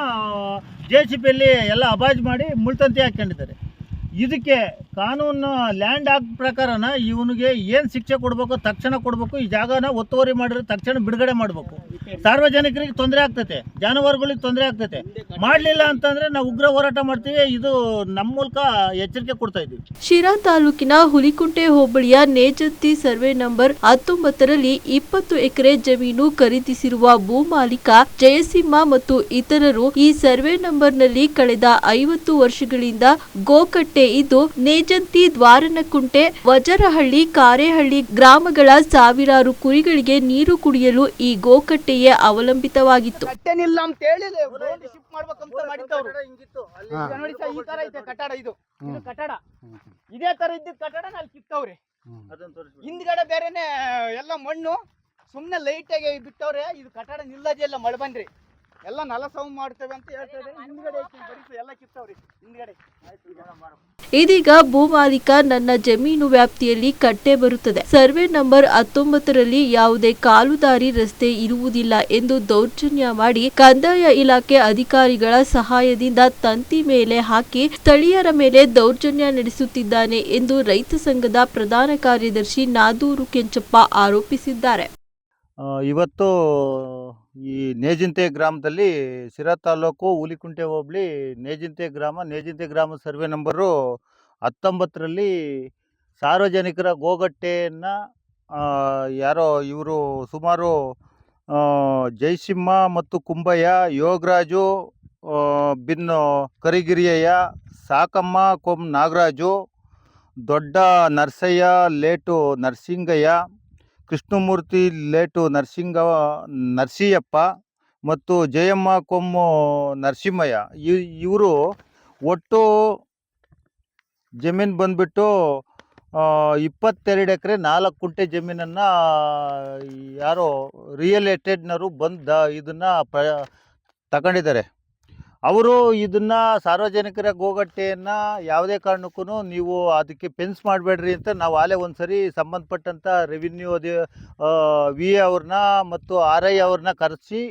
ಜೆ ಸಿ ಬಿಯಲ್ಲಿ ಎಲ್ಲ ಅಬಾಜ್ ಮಾಡಿ ಮುಳ್ತಂತಿ ಹಾಕ್ಕೊಂಡಿದ್ದಾರೆ. ಇದಕ್ಕೆ ಕಾನೂನು ಲ್ಯಾಂಡ್ ಆಕ್ಟ್ ಪ್ರಕಾರನ ಇವನಿಗೆ ಏನು ಶಿಕ್ಷೆ ಕೊಡಬೇಕು, ತಕ್ಷಣ ಕೊಡಬೇಕು, ಈ ಜಾಗನ ಒತ್ತುವರಿ ಮಾಡಿದ್ರೆ ತಕ್ಷಣ ಬಿಡುಗಡೆ ಮಾಡಬೇಕು. ಸಾರ್ವಜನಿಕರಿಗೆ ತೊಂದರೆ ಆಗ್ತೈತೆ, ಜಾನುವಾರುಗಳಿಗೆ ತೊಂದರೆ ಆಗ್ತೈತೆ. ಮಾಡಲಿಲ್ಲ ಅಂತಂದ್ರೆ ನಾವು ಉಗ್ರ ಹೋರಾಟ ಮಾಡ್ತೀವಿ, ಇದು ನಮ್ಮ ಮೂಲಕ ಎಚ್ಚರಿಕೆ ಕೊಡ್ತಾ ಇದ್ದೀವಿ ಶಿರಾ ತಾಲೂಕಿನ ಹುಲಿಕುಂಟೆ ಹೋಬಳಿಯ ನೇಜತ್ತಿ ಸರ್ವೆ ನಂಬರ್ ಹತ್ತೊಂಬತ್ತರಲ್ಲಿ ಇಪ್ಪತ್ತು ಎಕರೆ ಜಮೀನು ಖರೀದಿಸಿರುವ ಭೂ ಮಾಲೀಕ ಜಯಸಿಂಹ ಮತ್ತು ಇತರರು ಈ ಸರ್ವೆ ನಂಬರ್ನಲ್ಲಿ ಕಳೆದ ಐವತ್ತು ವರ್ಷಗಳಿಂದ ಗೋಕಟ್ಟೆ ಇದ್ದು ನೇಜಂತಿ ದ್ವಾರನಕುಂಟೆ ವಜರಹಳ್ಳಿ ಕಾರೇಹಳ್ಳಿ ಗ್ರಾಮಗಳ ಸಾವಿರಾರು ಕುರಿಗಳಿಗೆ ನೀರು ಕುಡಿಯಲು ಈ ಗೋಕಟ್ಟೆಯೇ ಅವಲಂಬಿತವಾಗಿತ್ತು. ತರ ಕಟ್ಟಡ ಇದು. ಇದು ಕಟ್ಟಡ. ಇದೇ ತರ ಇದ್ದಿದ್ ಕಟ್ಟಡ ಅಲ್ಲಿ ಕಿತ್ತವ್ರೆ. ಹಿಂದ್ಗಡೆ ಬೇರೆನೆ ಎಲ್ಲ ಮಣ್ಣು ಸುಮ್ನೆ ಲೈಟ್ ಆಗಿ ಬಿಟ್ಟವ್ರೆ ಇದು ಕಟ್ಟಡ ನಿಲ್ಲದೆ ಇಲ್ಲ ಮಳೆ ಬಂದ್ರಿ. ಎಲ್ಲ ನಲಸವು ಮಾಡ್ತೇವೆ ಅಂತ ಹೇಳ್ತಾರೆ ಹಿಂದ್ಗಡೆ ಐತಿ ಬರೀ ಎಲ್ಲ ಕಿತ್ತವ್ರಿ. ಹಿಂದ್ಗಡೆ. ಆಯ್ತು ಇದನ್ನ ಮಾಡು. ಇದೀಗ ಭೂ ಮಾಲೀಕ ನನ್ನ ಜಮೀನು ವ್ಯಾಪ್ತಿಯಲ್ಲಿ ಕಟ್ಟೆ ಬರುತ್ತದೆ. ಸರ್ವೆ ನಂಬರ್ ಹತ್ತೊಂಬತ್ತರಲ್ಲಿ ಯಾವುದೇ ಕಾಲುದಾರಿ ರಸ್ತೆ ಇರುವುದಿಲ್ಲ ಎಂದು ದೌರ್ಜನ್ಯ ಮಾಡಿ ಕಂದಾಯ ಇಲಾಖೆ ಅಧಿಕಾರಿಗಳ ಸಹಾಯದಿಂದ ತಂತಿ ಮೇಲೆ ಹಾಕಿ ಸ್ಥಳೀಯರ ಮೇಲೆ ದೌರ್ಜನ್ಯ ನಡೆಸುತ್ತಿದ್ದಾನೆ ಎಂದು ರೈತ ಸಂಘದ ಪ್ರಧಾನ ಕಾರ್ಯದರ್ಶಿ ನಾದೂರು ಕೆಂಚಪ್ಪ ಆರೋಪಿಸಿದ್ದಾರೆ. ಆ, ಇವತ್ತು ಈ ನೇಜಿಂತೆ ಗ್ರಾಮದಲ್ಲಿ ಸಿರಾ ತಾಲೂಕು ಹುಲಿಕುಂಟೆ ಹೋಬಳಿ ನೇಜಿಂತೆ ಗ್ರಾಮ. ನೇಜಿಂತೆ ಗ್ರಾಮ ಸರ್ವೆ ನಂಬರು ಹತ್ತೊಂಬತ್ತರಲ್ಲಿ ಸಾರ್ವಜನಿಕರ ಗೋಗಟ್ಟೆಯನ್ನು ಯಾರೋ ಇವರು ಸುಮಾರು ಜೈಸಿಂಹ ಮತ್ತು ಕುಂಬಯ್ಯ, ಯೋಗರಾಜು ಬಿನ್ ಕರಿಗಿರಿಯಯ್ಯ, ಸಾಕಮ್ಮ ಕೊಂ ನಾಗರಾಜು, ದೊಡ್ಡ ನರಸಯ್ಯ, ಲೇಟು ನರಸಿಂಗಯ್ಯ ಕೃಷ್ಣಮೂರ್ತಿ ಲೇಟು ನರಸಿಂಗ ನರಸಿಯಪ್ಪ ಮತ್ತು ಜಯಮ್ಮ ಕೊಮ್ಮು ನರಸಿಂಹಯ್ಯ. ಇವರು ಒಟ್ಟು ಜಮೀನು ಬಂದ್ಬಿಟ್ಟು ಇಪ್ಪತ್ತೆರಡು ಎಕರೆ ನಾಲ್ಕು ಕುಂಟೆ ಜಮೀನನ್ನು, ಯಾರೋ ರಿಯಲ್ ಎಸ್ಟೇಟ್ನವರು ಬಂದು ಇದನ್ನು ಪ್ರ, ತಗೊಂಡಿದ್ದಾರೆ. ಅವರು ಇದನ್ನು ಸಾರ್ವಜನಿಕರ ಗೋಗಟ್ಟೆಯನ್ನು ಯಾವುದೇ ಕಾರಣಕ್ಕೂ ನೀವು ಅದಕ್ಕೆ ಪೆನ್ಸ್ ಮಾಡಬೇಡ್ರಿ ಅಂತ ನಾವು ಆಲೇ ಒಂದು ಸರಿ ಸಂಬಂಧಪಟ್ಟಂಥ ರೆವಿನ್ಯೂ ಅದೇ ವಿ ಅವ್ರನ್ನ ಮತ್ತು ಆರ್ ಐ ಅವ್ರನ್ನ ಕರೆಸಿ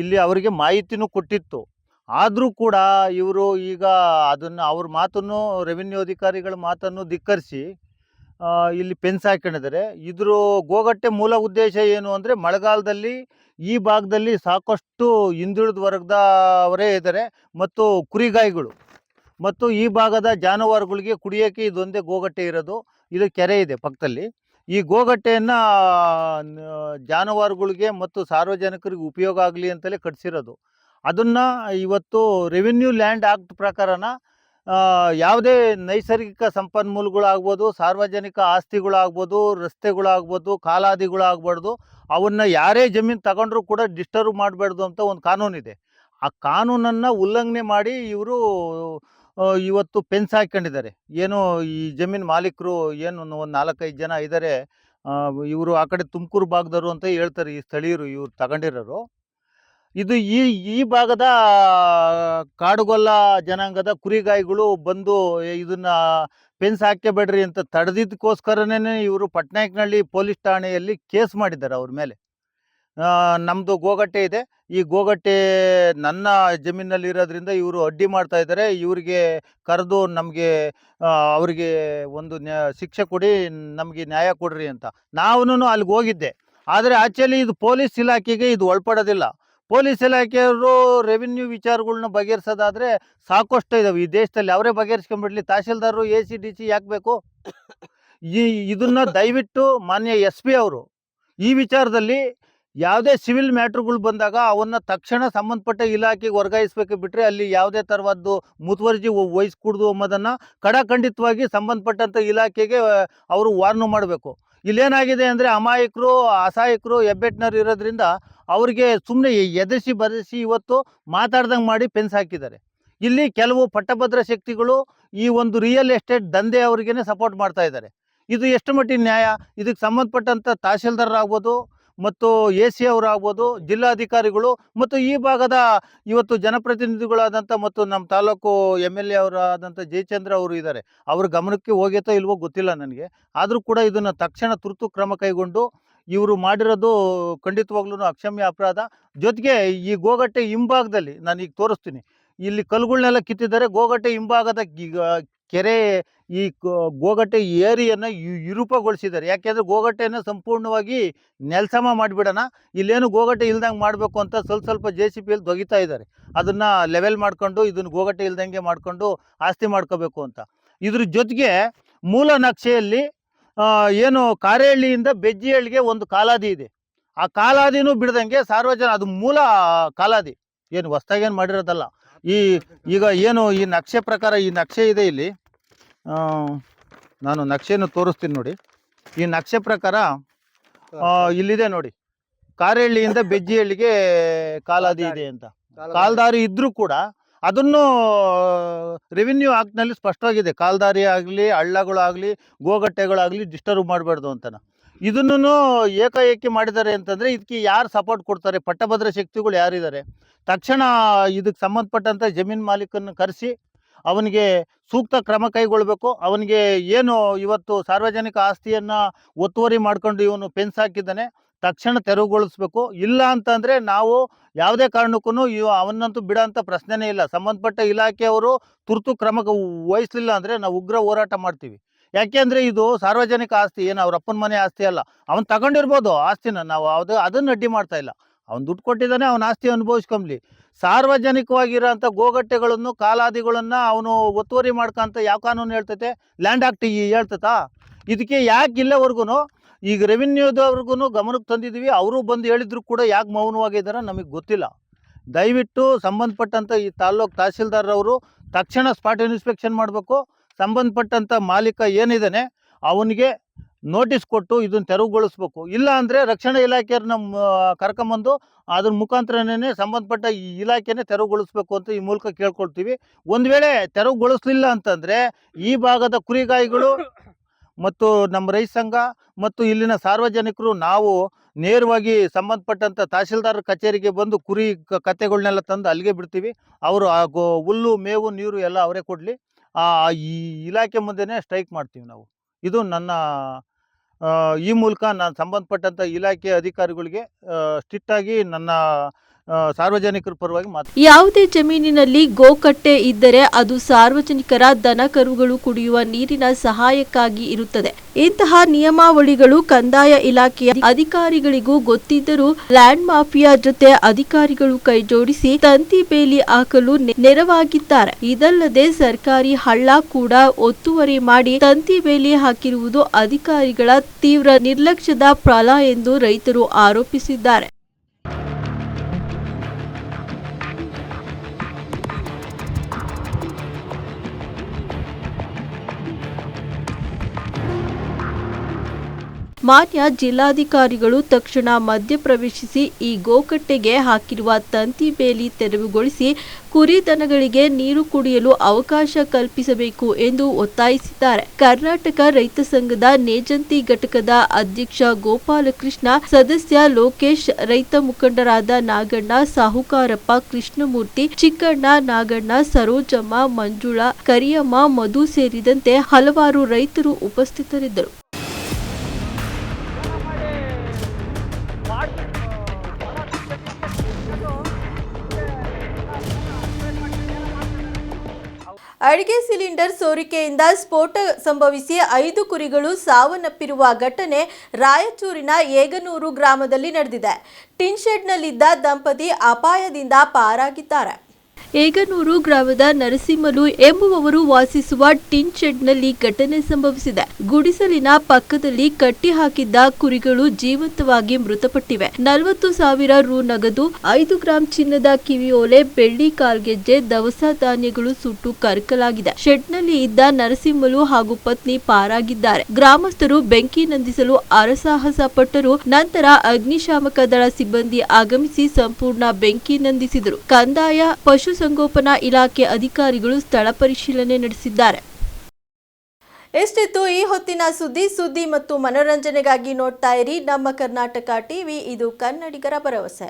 ಇಲ್ಲಿ ಅವರಿಗೆ ಮಾಹಿತಿನೂ ಕೊಟ್ಟಿತ್ತು. ಆದರೂ ಕೂಡ ಇವರು ಈಗ ಅದನ್ನು ಅವ್ರ ಮಾತನ್ನು ರೆವಿನ್ಯೂ ಅಧಿಕಾರಿಗಳ ಮಾತನ್ನು ಧಿಕ್ಕರಿಸಿ ಇಲ್ಲಿ ಪೆನ್ಸ್ ಹಾಕೊಂಡಿದ್ದಾರೆ. ಇದ್ರ ಗೋಗಟ್ಟೆ ಮೂಲ ಉದ್ದೇಶ ಏನು ಅಂದರೆ ಮಳೆಗಾಲದಲ್ಲಿ ಈ ಭಾಗದಲ್ಲಿ ಸಾಕಷ್ಟು ಹಿಂದುಳಿದ ವರ್ಗದವರೇ ಇದ್ದಾರೆ ಮತ್ತು ಕುರಿಗಾಯಿಗಳು. ಮತ್ತು ಈ ಭಾಗದ ಜಾನುವಾರುಗಳಿಗೆ ಕುಡಿಯೋಕ್ಕೆ ಇದೊಂದೇ ಗೋಗಟ್ಟೆ ಇರೋದು, ಇದು ಕೆರೆ ಇದೆ ಪಕ್ಕದಲ್ಲಿ. ಈ ಗೋಗಟ್ಟೆಯನ್ನು ಜಾನುವಾರುಗಳಿಗೆ ಮತ್ತು ಸಾರ್ವಜನಿಕರಿಗೆ ಉಪಯೋಗ ಆಗಲಿ ಅಂತಲೇ ಕಟ್ಸಿರೋದು. ಅದನ್ನು ಇವತ್ತು ರೆವಿನ್ಯೂ ಲ್ಯಾಂಡ್ ಆಕ್ಟ್ ಪ್ರಕಾರನ ಯಾವುದೇ ನೈಸರ್ಗಿಕ ಸಂಪನ್ಮೂಲಗಳಾಗ್ಬೋದು, ಸಾರ್ವಜನಿಕ ಆಸ್ತಿಗಳಾಗ್ಬೋದು, ರಸ್ತೆಗಳಾಗ್ಬೋದು, ಕಾಲಾದಿಗಳಾಗ್ಬಾರ್ದು, ಅವನ್ನ ಯಾರೇ ಜಮೀನು ತಗೊಂಡ್ರೂ ಕೂಡ ಡಿಸ್ಟರ್ಬ್ ಮಾಡಬಾರ್ದು ಅಂತ ಒಂದು ಕಾನೂನಿದೆ ಆ ಕಾನೂನನ್ನು ಉಲ್ಲಂಘನೆ ಮಾಡಿ ಇವರು ಇವತ್ತು ಪೆನ್ಸ್ ಹಾಕ್ಕೊಂಡಿದ್ದಾರೆ ಏನು ಈ ಜಮೀನು ಮಾಲೀಕರು ಏನು ಒಂದು ನಾಲ್ಕೈದು ಜನ ಇದ್ದಾರೆ ಇವರು ಆ ಕಡೆ ತುಮಕೂರು ಭಾಗದವರು ಅಂತ ಹೇಳ್ತಾರೆ ಈ ಸ್ಥಳೀಯರು ಇವ್ರು ತಗೊಂಡಿರೋರು. ಇದು ಈ ಈ ಭಾಗದ, ಕಾಡುಗೊಲ್ಲ ಜನಾಂಗದ ಕುರಿಗಾಯಿಗಳು ಬಂದು ಇದನ್ನ ಪೆನ್ಸ್ ಹಾಕ್ಯಬೇಡ್ರಿ ಅಂತ ತಡೆದಿದ್ದಕ್ಕೋಸ್ಕರನೇ ಇವರು ಪಟ್ನಾಯಕನಹಳ್ಳಿ ಪೊಲೀಸ್ ಠಾಣೆಯಲ್ಲಿ ಕೇಸ್ ಮಾಡಿದ್ದಾರೆ ಅವ್ರ ಮೇಲೆ. ನಮ್ಮದು ಗೋಗಟ್ಟೆ ಇದೆ. ಈ ಗೋಗಟ್ಟೆ ನನ್ನ ಜಮೀನಲ್ಲಿ ಇರೋದ್ರಿಂದ ಇವರು ಅಡ್ಡಿ ಮಾಡ್ತಾ ಇದ್ದಾರೆ. ಇವರಿಗೆ ಕರೆದು ನಮಗೆ ಅವರಿಗೆ ಒಂದು ಶಿಕ್ಷೆ ಕೊಡಿ, ನಮಗೆ ನ್ಯಾಯ ಕೊಡ್ರಿ ಅಂತ. ನಾವೂ ಅಲ್ಲಿಗೆ ಹೋಗಿದ್ದೆ. ಆದರೆ ಆ್ಯಕ್ಚುಲಿ ಇದು ಪೊಲೀಸ್ ಇಲಾಖೆಗೆ ಇದು ಒಳಪಡೋದಿಲ್ಲ. ಪೊಲೀಸ್ ಇಲಾಖೆಯವರು ರೆವಿನ್ಯೂ ವಿಚಾರಗಳನ್ನ ಬಗೆಹರಿಸೋದಾದರೆ ಸಾಕಷ್ಟು ಇದಾವೆ. ಈ ದೇಶದಲ್ಲಿ ಅವರೇ ಬಗೆಹರಿಸ್ಕೊಂಡ್ಬಿಡ್ಲಿ. ತಹಶೀಲ್ದಾರರು, ಎ, ಸಿ, ಡಿ, ಸಿ ಯಾಕೆ ಬೇಕು? ಈ ಇದನ್ನು ದಯವಿಟ್ಟು ಮಾನ್ಯ ಎಸ್ ಪಿ ಅವರು, ಈ ವಿಚಾರದಲ್ಲಿ ಯಾವುದೇ ಸಿವಿಲ್ ಮ್ಯಾಟ್ರ್ಗಳು ಬಂದಾಗ ಅವನ್ನ ತಕ್ಷಣ ಸಂಬಂಧಪಟ್ಟ ಇಲಾಖೆಗೆ ವರ್ಗಾಯಿಸಬೇಕು ಬಿಟ್ಟರೆ ಅಲ್ಲಿ ಯಾವುದೇ ಥರವಾದ್ದು ಮುತುವರ್ಜಿ ವಹಿಸ್ಕೂಡ್ದು ಅನ್ನೋದನ್ನು ಕಡಾಖಂಡಿತವಾಗಿ ಸಂಬಂಧಪಟ್ಟಂಥ ಇಲಾಖೆಗೆ ಅವರು ವಾರ್ನು ಮಾಡಬೇಕು. ಇಲ್ಲೇನಾಗಿದೆ ಅಂದರೆ ಅಮಾಯಕರು, ಅಸಹಾಯಕರು ಹೆಬ್ಬೆಟ್ನರು ಇರೋದ್ರಿಂದ ಅವ್ರಿಗೆ ಸುಮ್ಮನೆ ಎದರಿಸಿ ಬರೆಸಿ ಇವತ್ತು ಮಾತಾಡ್ದಂಗೆ ಮಾಡಿ ಪೆನ್ಸ್ ಹಾಕಿದ್ದಾರೆ. ಇಲ್ಲಿ ಕೆಲವು ಪಟ್ಟಭದ್ರ ಶಕ್ತಿಗಳು ಈ ಒಂದು ರಿಯಲ್ ಎಸ್ಟೇಟ್ ದಂಧೆ ಅವ್ರಿಗೇನೆ ಸಪೋರ್ಟ್ ಮಾಡ್ತಾ ಇದ್ದಾರೆ. ಇದು ಎಷ್ಟು ಮಟ್ಟಿನ ನ್ಯಾಯ? ಇದಕ್ಕೆ ಸಂಬಂಧಪಟ್ಟಂಥ ತಹಶೀಲ್ದಾರ್ ಆಗ್ಬೋದು ಮತ್ತು ಎ ಸಿ ಅವರಾಗ್ಬೋದು ಜಿಲ್ಲಾಧಿಕಾರಿಗಳು ಮತ್ತು ಈ ಭಾಗದ ಇವತ್ತು ಜನಪ್ರತಿನಿಧಿಗಳಾದಂಥ ಮತ್ತು ನಮ್ಮ ತಾಲೂಕು ಎಂ ಎಲ್ ಎ ಅವರಾದಂಥ ಜಯಚಂದ್ರ ಅವರು ಇದ್ದಾರೆ. ಅವ್ರ ಗಮನಕ್ಕೆ ಹೋಗೈತೋ ಇಲ್ವೋ ಗೊತ್ತಿಲ್ಲ ನನಗೆ. ಆದರೂ ಕೂಡ ಇದನ್ನು ತಕ್ಷಣ ತುರ್ತು ಕ್ರಮ ಕೈಗೊಂಡು ಇವರು ಮಾಡಿರೋದು ಖಂಡಿತವಾಗ್ಲೂ ಅಕ್ಷಮ್ಯ ಅಪರಾಧ. ಜೊತೆಗೆ ಈ ಗೋಗಟ್ಟೆ ಹಿಂಭಾಗದಲ್ಲಿ ನಾನು ಈಗ ತೋರಿಸ್ತೀನಿ. ಇಲ್ಲಿ ಕಲ್ಲುಗಳನ್ನೆಲ್ಲ ಕಿತ್ತಿದ್ದಾರೆ. ಗೋಗಟ್ಟೆ ಹಿಂಭಾಗದ ಕೆರೆ ಈ ಗೋಗಟ್ಟೆ ಏರಿಯನ್ನು ವಿರೂಪಗೊಳಿಸಿದ್ದಾರೆ. ಯಾಕೆಂದರೆ ಗೋಗಟ್ಟೆಯನ್ನು ಸಂಪೂರ್ಣವಾಗಿ ನೆಲಸಮ ಮಾಡಿಬಿಡೋಣ. ಇಲ್ಲೇನು ಗೋಗಟ್ಟೆ ಇಲ್ದಂಗೆ ಮಾಡಬೇಕು ಅಂತ ಸ್ವಲ್ಪ ಸ್ವಲ್ಪ ಜೆ ಸಿ ಪಿಯಲ್ಲಿ ದೊಗಿತಾ ಇದ್ದಾರೆ. ಅದನ್ನು ಲೆವೆಲ್ ಮಾಡ್ಕೊಂಡು ಇದನ್ನು ಗೋಗಟ್ಟೆ ಇಲ್ದಂಗೆ ಮಾಡ್ಕೊಂಡು ಆಸ್ತಿ ಮಾಡ್ಕೋಬೇಕು ಅಂತ. ಇದ್ರ ಜೊತೆಗೆ ಮೂಲ ನಕ್ಷೆಯಲ್ಲಿ ಏನು ಕಾರೇಹಳ್ಳಿಯಿಂದ ಬೆಜ್ಜಿಹಳ್ಳಿಗೆ ಒಂದು ಕಾಲಾದಿ ಇದೆ. ಆ ಕಾಲಾದಿನೂ ಬಿಡ್ದಂಗೆ ಸಾರ್ವಜನ, ಅದು ಮೂಲ ಕಾಲಾದಿ. ಏನು ಹೊಸ್ದಾಗೇನು ಮಾಡಿರೋದಲ್ಲ. ಈ ಈಗ ಏನು ಈ ನಕ್ಷೆ ಪ್ರಕಾರ ಈ ನಕ್ಷೆ ಇದೆ ಇಲ್ಲಿ. ನಾನು ನಕ್ಷೆಯನ್ನು ತೋರಿಸ್ತೀನಿ ನೋಡಿ. ಈ ನಕ್ಷೆ ಪ್ರಕಾರ ಇಲ್ಲಿದೆ ನೋಡಿ. ಕಾರೇಹಳ್ಳಿಯಿಂದ ಬೆಜ್ಜಿಹಳ್ಳಿಗೆ ಕಾಲಾದಿ ಇದೆ ಅಂತ. ಕಾಲ್ದಾರಿ ಇದ್ರೂ ಕೂಡ ಅದನ್ನು ರೆವಿನ್ಯೂ ಆಕ್ಟ್ನಲ್ಲಿ ಸ್ಪಷ್ಟವಾಗಿದೆ. ಕಾಲ್ದಾರಿ ಆಗಲಿ ಹಳ್ಳಗಳಾಗಲಿ ಗೋಗಟ್ಟೆಗಳಾಗಲಿ ಡಿಸ್ಟರ್ಬ್ ಮಾಡಬಾರ್ದು ಅಂತನ. ಇದನ್ನು ಏಕಾಏಕಿ ಮಾಡಿದ್ದಾರೆ ಅಂತಂದರೆ ಇದಕ್ಕೆ ಯಾರು ಸಪೋರ್ಟ್ ಕೊಡ್ತಾರೆ? ಪಟ್ಟಭದ್ರ ಶಕ್ತಿಗಳು ಯಾರಿದ್ದಾರೆ? ತಕ್ಷಣ ಇದಕ್ಕೆ ಸಂಬಂಧಪಟ್ಟಂಥ ಜಮೀನು ಮಾಲೀಕನ್ನು ಕರೆಸಿ ಅವನಿಗೆ ಸೂಕ್ತ ಕ್ರಮ ಕೈಗೊಳ್ಳಬೇಕು ಅವನಿಗೆ ಏನು ಇವತ್ತು ಸಾರ್ವಜನಿಕ ಆಸ್ತಿಯನ್ನು ಒತ್ತುವರಿ ಮಾಡ್ಕೊಂಡು ಇವನು ಪೆನ್ಸ್ ಹಾಕಿದ್ದಾನೆ, ತಕ್ಷಣ ತೆರವುಗೊಳಿಸ್ಬೇಕು. ಇಲ್ಲ ಅಂತಂದರೆ ನಾವು ಯಾವುದೇ ಕಾರಣಕ್ಕೂ ಇವ ಅವನಂತೂ ಬಿಡೋಂಥ ಪ್ರಶ್ನೆನೇ ಇಲ್ಲ. ಸಂಬಂಧಪಟ್ಟ ಇಲಾಖೆಯವರು ತುರ್ತು ಕ್ರಮ ವಹಿಸಲಿಲ್ಲ ಅಂದರೆ ನಾವು ಉಗ್ರ ಹೋರಾಟ ಮಾಡ್ತೀವಿ. ಯಾಕೆಂದರೆ ಇದು ಸಾರ್ವಜನಿಕ ಆಸ್ತಿ, ಏನು ಅವ್ರ ಅಪ್ಪನ ಮನೆ ಆಸ್ತಿ ಅಲ್ಲ. ಅವನು ತಗೊಂಡಿರ್ಬೋದು ಆಸ್ತಿನ, ನಾವು ಅದು, ಅದನ್ನು ಅಡ್ಡಿ ಮಾಡ್ತಾ ಇಲ್ಲ. ಅವ್ನು ದುಡ್ಡು ಕೊಟ್ಟಿದ್ದಾನೆ, ಅವನ ಆಸ್ತಿ ಅನುಭವಿಸ್ಕೊಂಬ್ಲಿ. ಸಾರ್ವಜನಿಕವಾಗಿರೋಂಥ ಗೋಗಟ್ಟೆಗಳನ್ನು, ಕಾಲಾದಿಗಳನ್ನು ಅವನು ಒತ್ತುವರಿ ಮಾಡ್ಕೊಂತ ಯಾವ ಕಾನೂನು ಹೇಳ್ತೈತೆ? ಲ್ಯಾಂಡ್ ಆಕ್ಟ್ ಹೇಳ್ತತಾ? ಇದಕ್ಕೆ ಯಾಕೆ ಇಲ್ಲವರೆಗೂ ಈಗ ರೆವಿನ್ಯೂದವ್ರಿಗೂ ಗಮನಕ್ಕೆ ತಂದಿದ್ದೀವಿ ಅವರು ಬಂದು ಹೇಳಿದ್ರು ಕೂಡ ಯಾಕೆ ಮೌನವಾಗಿದ್ದಾರೆ ನಮಗೆ ಗೊತ್ತಿಲ್ಲ. ದಯವಿಟ್ಟು ಸಂಬಂಧಪಟ್ಟಂಥ ಈ ತಾಲ್ಲೂಕು ತಹಸೀಲ್ದಾರವರು ತಕ್ಷಣ ಸ್ಪಾಟ್ ಇನ್ಸ್ಪೆಕ್ಷನ್ ಮಾಡಬೇಕು. ಸಂಬಂಧಪಟ್ಟಂಥ ಮಾಲೀಕ ಏನಿದ್ದಾನೆ ಅವನಿಗೆ ನೋಟಿಸ್ ಕೊಟ್ಟು ಇದನ್ನು ತೆರವುಗೊಳಿಸ್ಬೇಕು. ಇಲ್ಲ ಅಂದರೆ ರಕ್ಷಣಾ ಇಲಾಖೆಯವ್ರನ್ನ ಕರ್ಕೊಂಬಂದು ಅದ್ರ ಮುಖಾಂತರನೇ ಸಂಬಂಧಪಟ್ಟ ಈ ಇಲಾಖೆನೇ ತೆರವುಗೊಳಿಸ್ಬೇಕು ಅಂತ ಈ ಮೂಲಕ ಕೇಳ್ಕೊಳ್ತೀವಿ. ಒಂದು ವೇಳೆ ತೆರವುಗೊಳಿಸ್ಲಿಲ್ಲ ಅಂತಂದರೆ ಈ ಭಾಗದ ಕುರಿಗಾಯಿಗಳು ಮತ್ತು ನಮ್ಮ ರೈತ ಸಂಘ ಮತ್ತು ಇಲ್ಲಿನ ಸಾರ್ವಜನಿಕರು ನಾವು ನೇರವಾಗಿ ಸಂಬಂಧಪಟ್ಟಂಥ ತಹಸೀಲ್ದಾರ್ ಕಚೇರಿಗೆ ಬಂದು ಕುರಿ ಕತೆಗಳನ್ನೆಲ್ಲ ತಂದು ಅಲ್ಲಿಗೆ ಬಿಡ್ತೀವಿ. ಅವರು ಆ ಹುಲ್ಲು ಮೇವು ನೀರು ಎಲ್ಲ ಅವರೇ ಕೊಡಲಿ. ಈ ಇಲಾಖೆ ಮುಂದೆನೇ ಸ್ಟ್ರೈಕ್ ಮಾಡ್ತೀವಿ ನಾವು. ಇದು ನನ್ನ ಆ, ಈ ಮೂಲಕ ನಾನು ಸಂಬಂಧಪಟ್ಟಂಥ ಇಲಾಖೆ ಅಧಿಕಾರಿಗಳಿಗೆ ಸ್ಟ್ರಿಕ್ಟಾಗಿ ನನ್ನ ಸಾರ್ವಜನಿಕರ ಪರವಾಗಿ ಯಾವುದೇ ಜಮೀನಿನಲ್ಲಿ ಗೋಕಟ್ಟೆ ಇದ್ದರೆ ಅದು ಸಾರ್ವಜನಿಕರ ದನ ಕರುಗಳು ಕುಡಿಯುವ ನೀರಿನ ಸಹಾಯಕ್ಕಾಗಿ ಇರುತ್ತದೆ. ಇಂತಹ ನಿಯಮಾವಳಿಗಳು ಕಂದಾಯ ಇಲಾಖೆಯ ಅಧಿಕಾರಿಗಳಿಗೂ ಗೊತ್ತಿದ್ದರೂ ಲ್ಯಾಂಡ್ ಮಾಫಿಯಾ ಜೊತೆ ಅಧಿಕಾರಿಗಳು ಕೈಜೋಡಿಸಿ ತಂತಿ ಬೇಲಿ ಹಾಕಲು ನೆರವಾಗಿದ್ದಾರೆ. ಇದಲ್ಲದೆ ಸರ್ಕಾರಿ ಹಳ್ಳ ಕೂಡ ಒತ್ತುವರಿ ಮಾಡಿ ತಂತಿ ಬೇಲಿ ಹಾಕಿರುವುದು ಅಧಿಕಾರಿಗಳ ತೀವ್ರ ನಿರ್ಲಕ್ಷ್ಯದ ಫಲ ಎಂದು ರೈತರು ಆರೋಪಿಸಿದ್ದಾರೆ. ಮಾನ್ಯ ಜಿಲ್ಲಾಧಿಕಾರಿಗಳು ತಕ್ಷಣ ಮಧ್ಯಪ್ರವೇಶಿಸಿ ಈ ಗೋಕಟ್ಟೆಗೆ ಹಾಕಿರುವ ತಂತಿ ಬೇಲಿ ತೆರವುಗೊಳಿಸಿ ಕುರಿ ದನಗಳಿಗೆ ನೀರು ಕುಡಿಯಲು ಅವಕಾಶ ಕಲ್ಪಿಸಬೇಕು ಎಂದು ಒತ್ತಾಯಿಸಿದ್ದಾರೆ. ಕರ್ನಾಟಕ ರೈತ ಸಂಘದ ನೇಜಂತಿ ಘಟಕದ ಅಧ್ಯಕ್ಷ ಗೋಪಾಲಕೃಷ್ಣ, ಸದಸ್ಯ ಲೋಕೇಶ್, ರೈತ ಮುಖಂಡರಾದ ನಾಗಣ್ಣ, ಸಾಹುಕಾರಪ್ಪ, ಕೃಷ್ಣಮೂರ್ತಿ, ಚಿಕ್ಕಣ್ಣ, ನಾಗಣ್ಣ, ಸರೋಜಮ್ಮ, ಮಂಜುಳಾ, ಕರಿಯಮ್ಮ, ಮಧು ಸೇರಿದಂತೆ ಹಲವಾರು ರೈತರು ಉಪಸ್ಥಿತರಿದ್ದರು. ಅಡಿಗೆ ಸಿಲಿಂಡರ್ ಸೋರಿಕೆಯಿಂದ ಸ್ಫೋಟ ಸಂಭವಿಸಿ ಐದು ಕುರಿಗಳು ಸಾವನ್ನಪ್ಪಿರುವ ಘಟನೆ ರಾಯಚೂರಿನ ಏಗನೂರು ಗ್ರಾಮದಲ್ಲಿ ನಡೆದಿದೆ. ಟಿನ್ ಶೆಡ್ನಲ್ಲಿದ್ದ ದಂಪತಿ ಅಪಾಯದಿಂದ ಪಾರಾಗಿದ್ದಾರೆ. ಏಗನೂರು ಗ್ರಾಮದ ನರಸಿಂಹಲು ಎಂಬುವವರು ವಾಸಿಸುವ ಟಿನ್ ಶೆಡ್ನಲ್ಲಿ ಘಟನೆ ಸಂಭವಿಸಿದೆ. ಗುಡಿಸಲಿನ ಪಕ್ಕದಲ್ಲಿ ಕಟ್ಟಿ ಹಾಕಿದ್ದ ಕುರಿಗಳು ಜೀವಂತವಾಗಿ ಮೃತಪಟ್ಟಿವೆ. ನಲವತ್ತು ಸಾವಿರ ರು ನಗದು, ಐದು ಗ್ರಾಂ ಚಿನ್ನದ ಕಿವಿಯೋಲೆ ಬೆಳ್ಳಿ ಕಾಲ್ಗೆಜ್ಜೆ, ದವಸ ಧಾನ್ಯಗಳು ಸುಟ್ಟು ಕರಕಲಾಗಿದೆ. ಶೆಡ್ನಲ್ಲಿ ಇದ್ದ ನರಸಿಂಹಲು ಹಾಗೂ ಪತ್ನಿ ಪಾರಾಗಿದ್ದಾರೆ. ಗ್ರಾಮಸ್ಥರು ಬೆಂಕಿ ನಂದಿಸಲು ಅರಸಾಹಸ ಪಟ್ಟರು. ನಂತರ ಅಗ್ನಿಶಾಮಕ ದಳ ಸಿಬ್ಬಂದಿ ಆಗಮಿಸಿ ಸಂಪೂರ್ಣ ಬೆಂಕಿ ನಂದಿಸಿದರು. ಕಂದಾಯ ಪಶುಸಂಗೋಪನಾ ಇಲಾಖೆ ಅಧಿಕಾರಿಗಳು ಸ್ಥಳ ಪರಿಶೀಲನೆ ನಡೆಸಿದ್ದಾರೆ. ಎಷ್ಟಿತ್ತು ಈ ಹೊತ್ತಿನ ಸುದ್ದಿ? ಸುದ್ದಿ ಮತ್ತು ಮನೋರಂಜನೆಗಾಗಿ ನೋಡ್ತಾ ಇರಿ ನಮ್ಮ ಕರ್ನಾಟಕ ಟಿವಿ. ಇದು ಕನ್ನಡಿಗರ ಭರವಸೆ.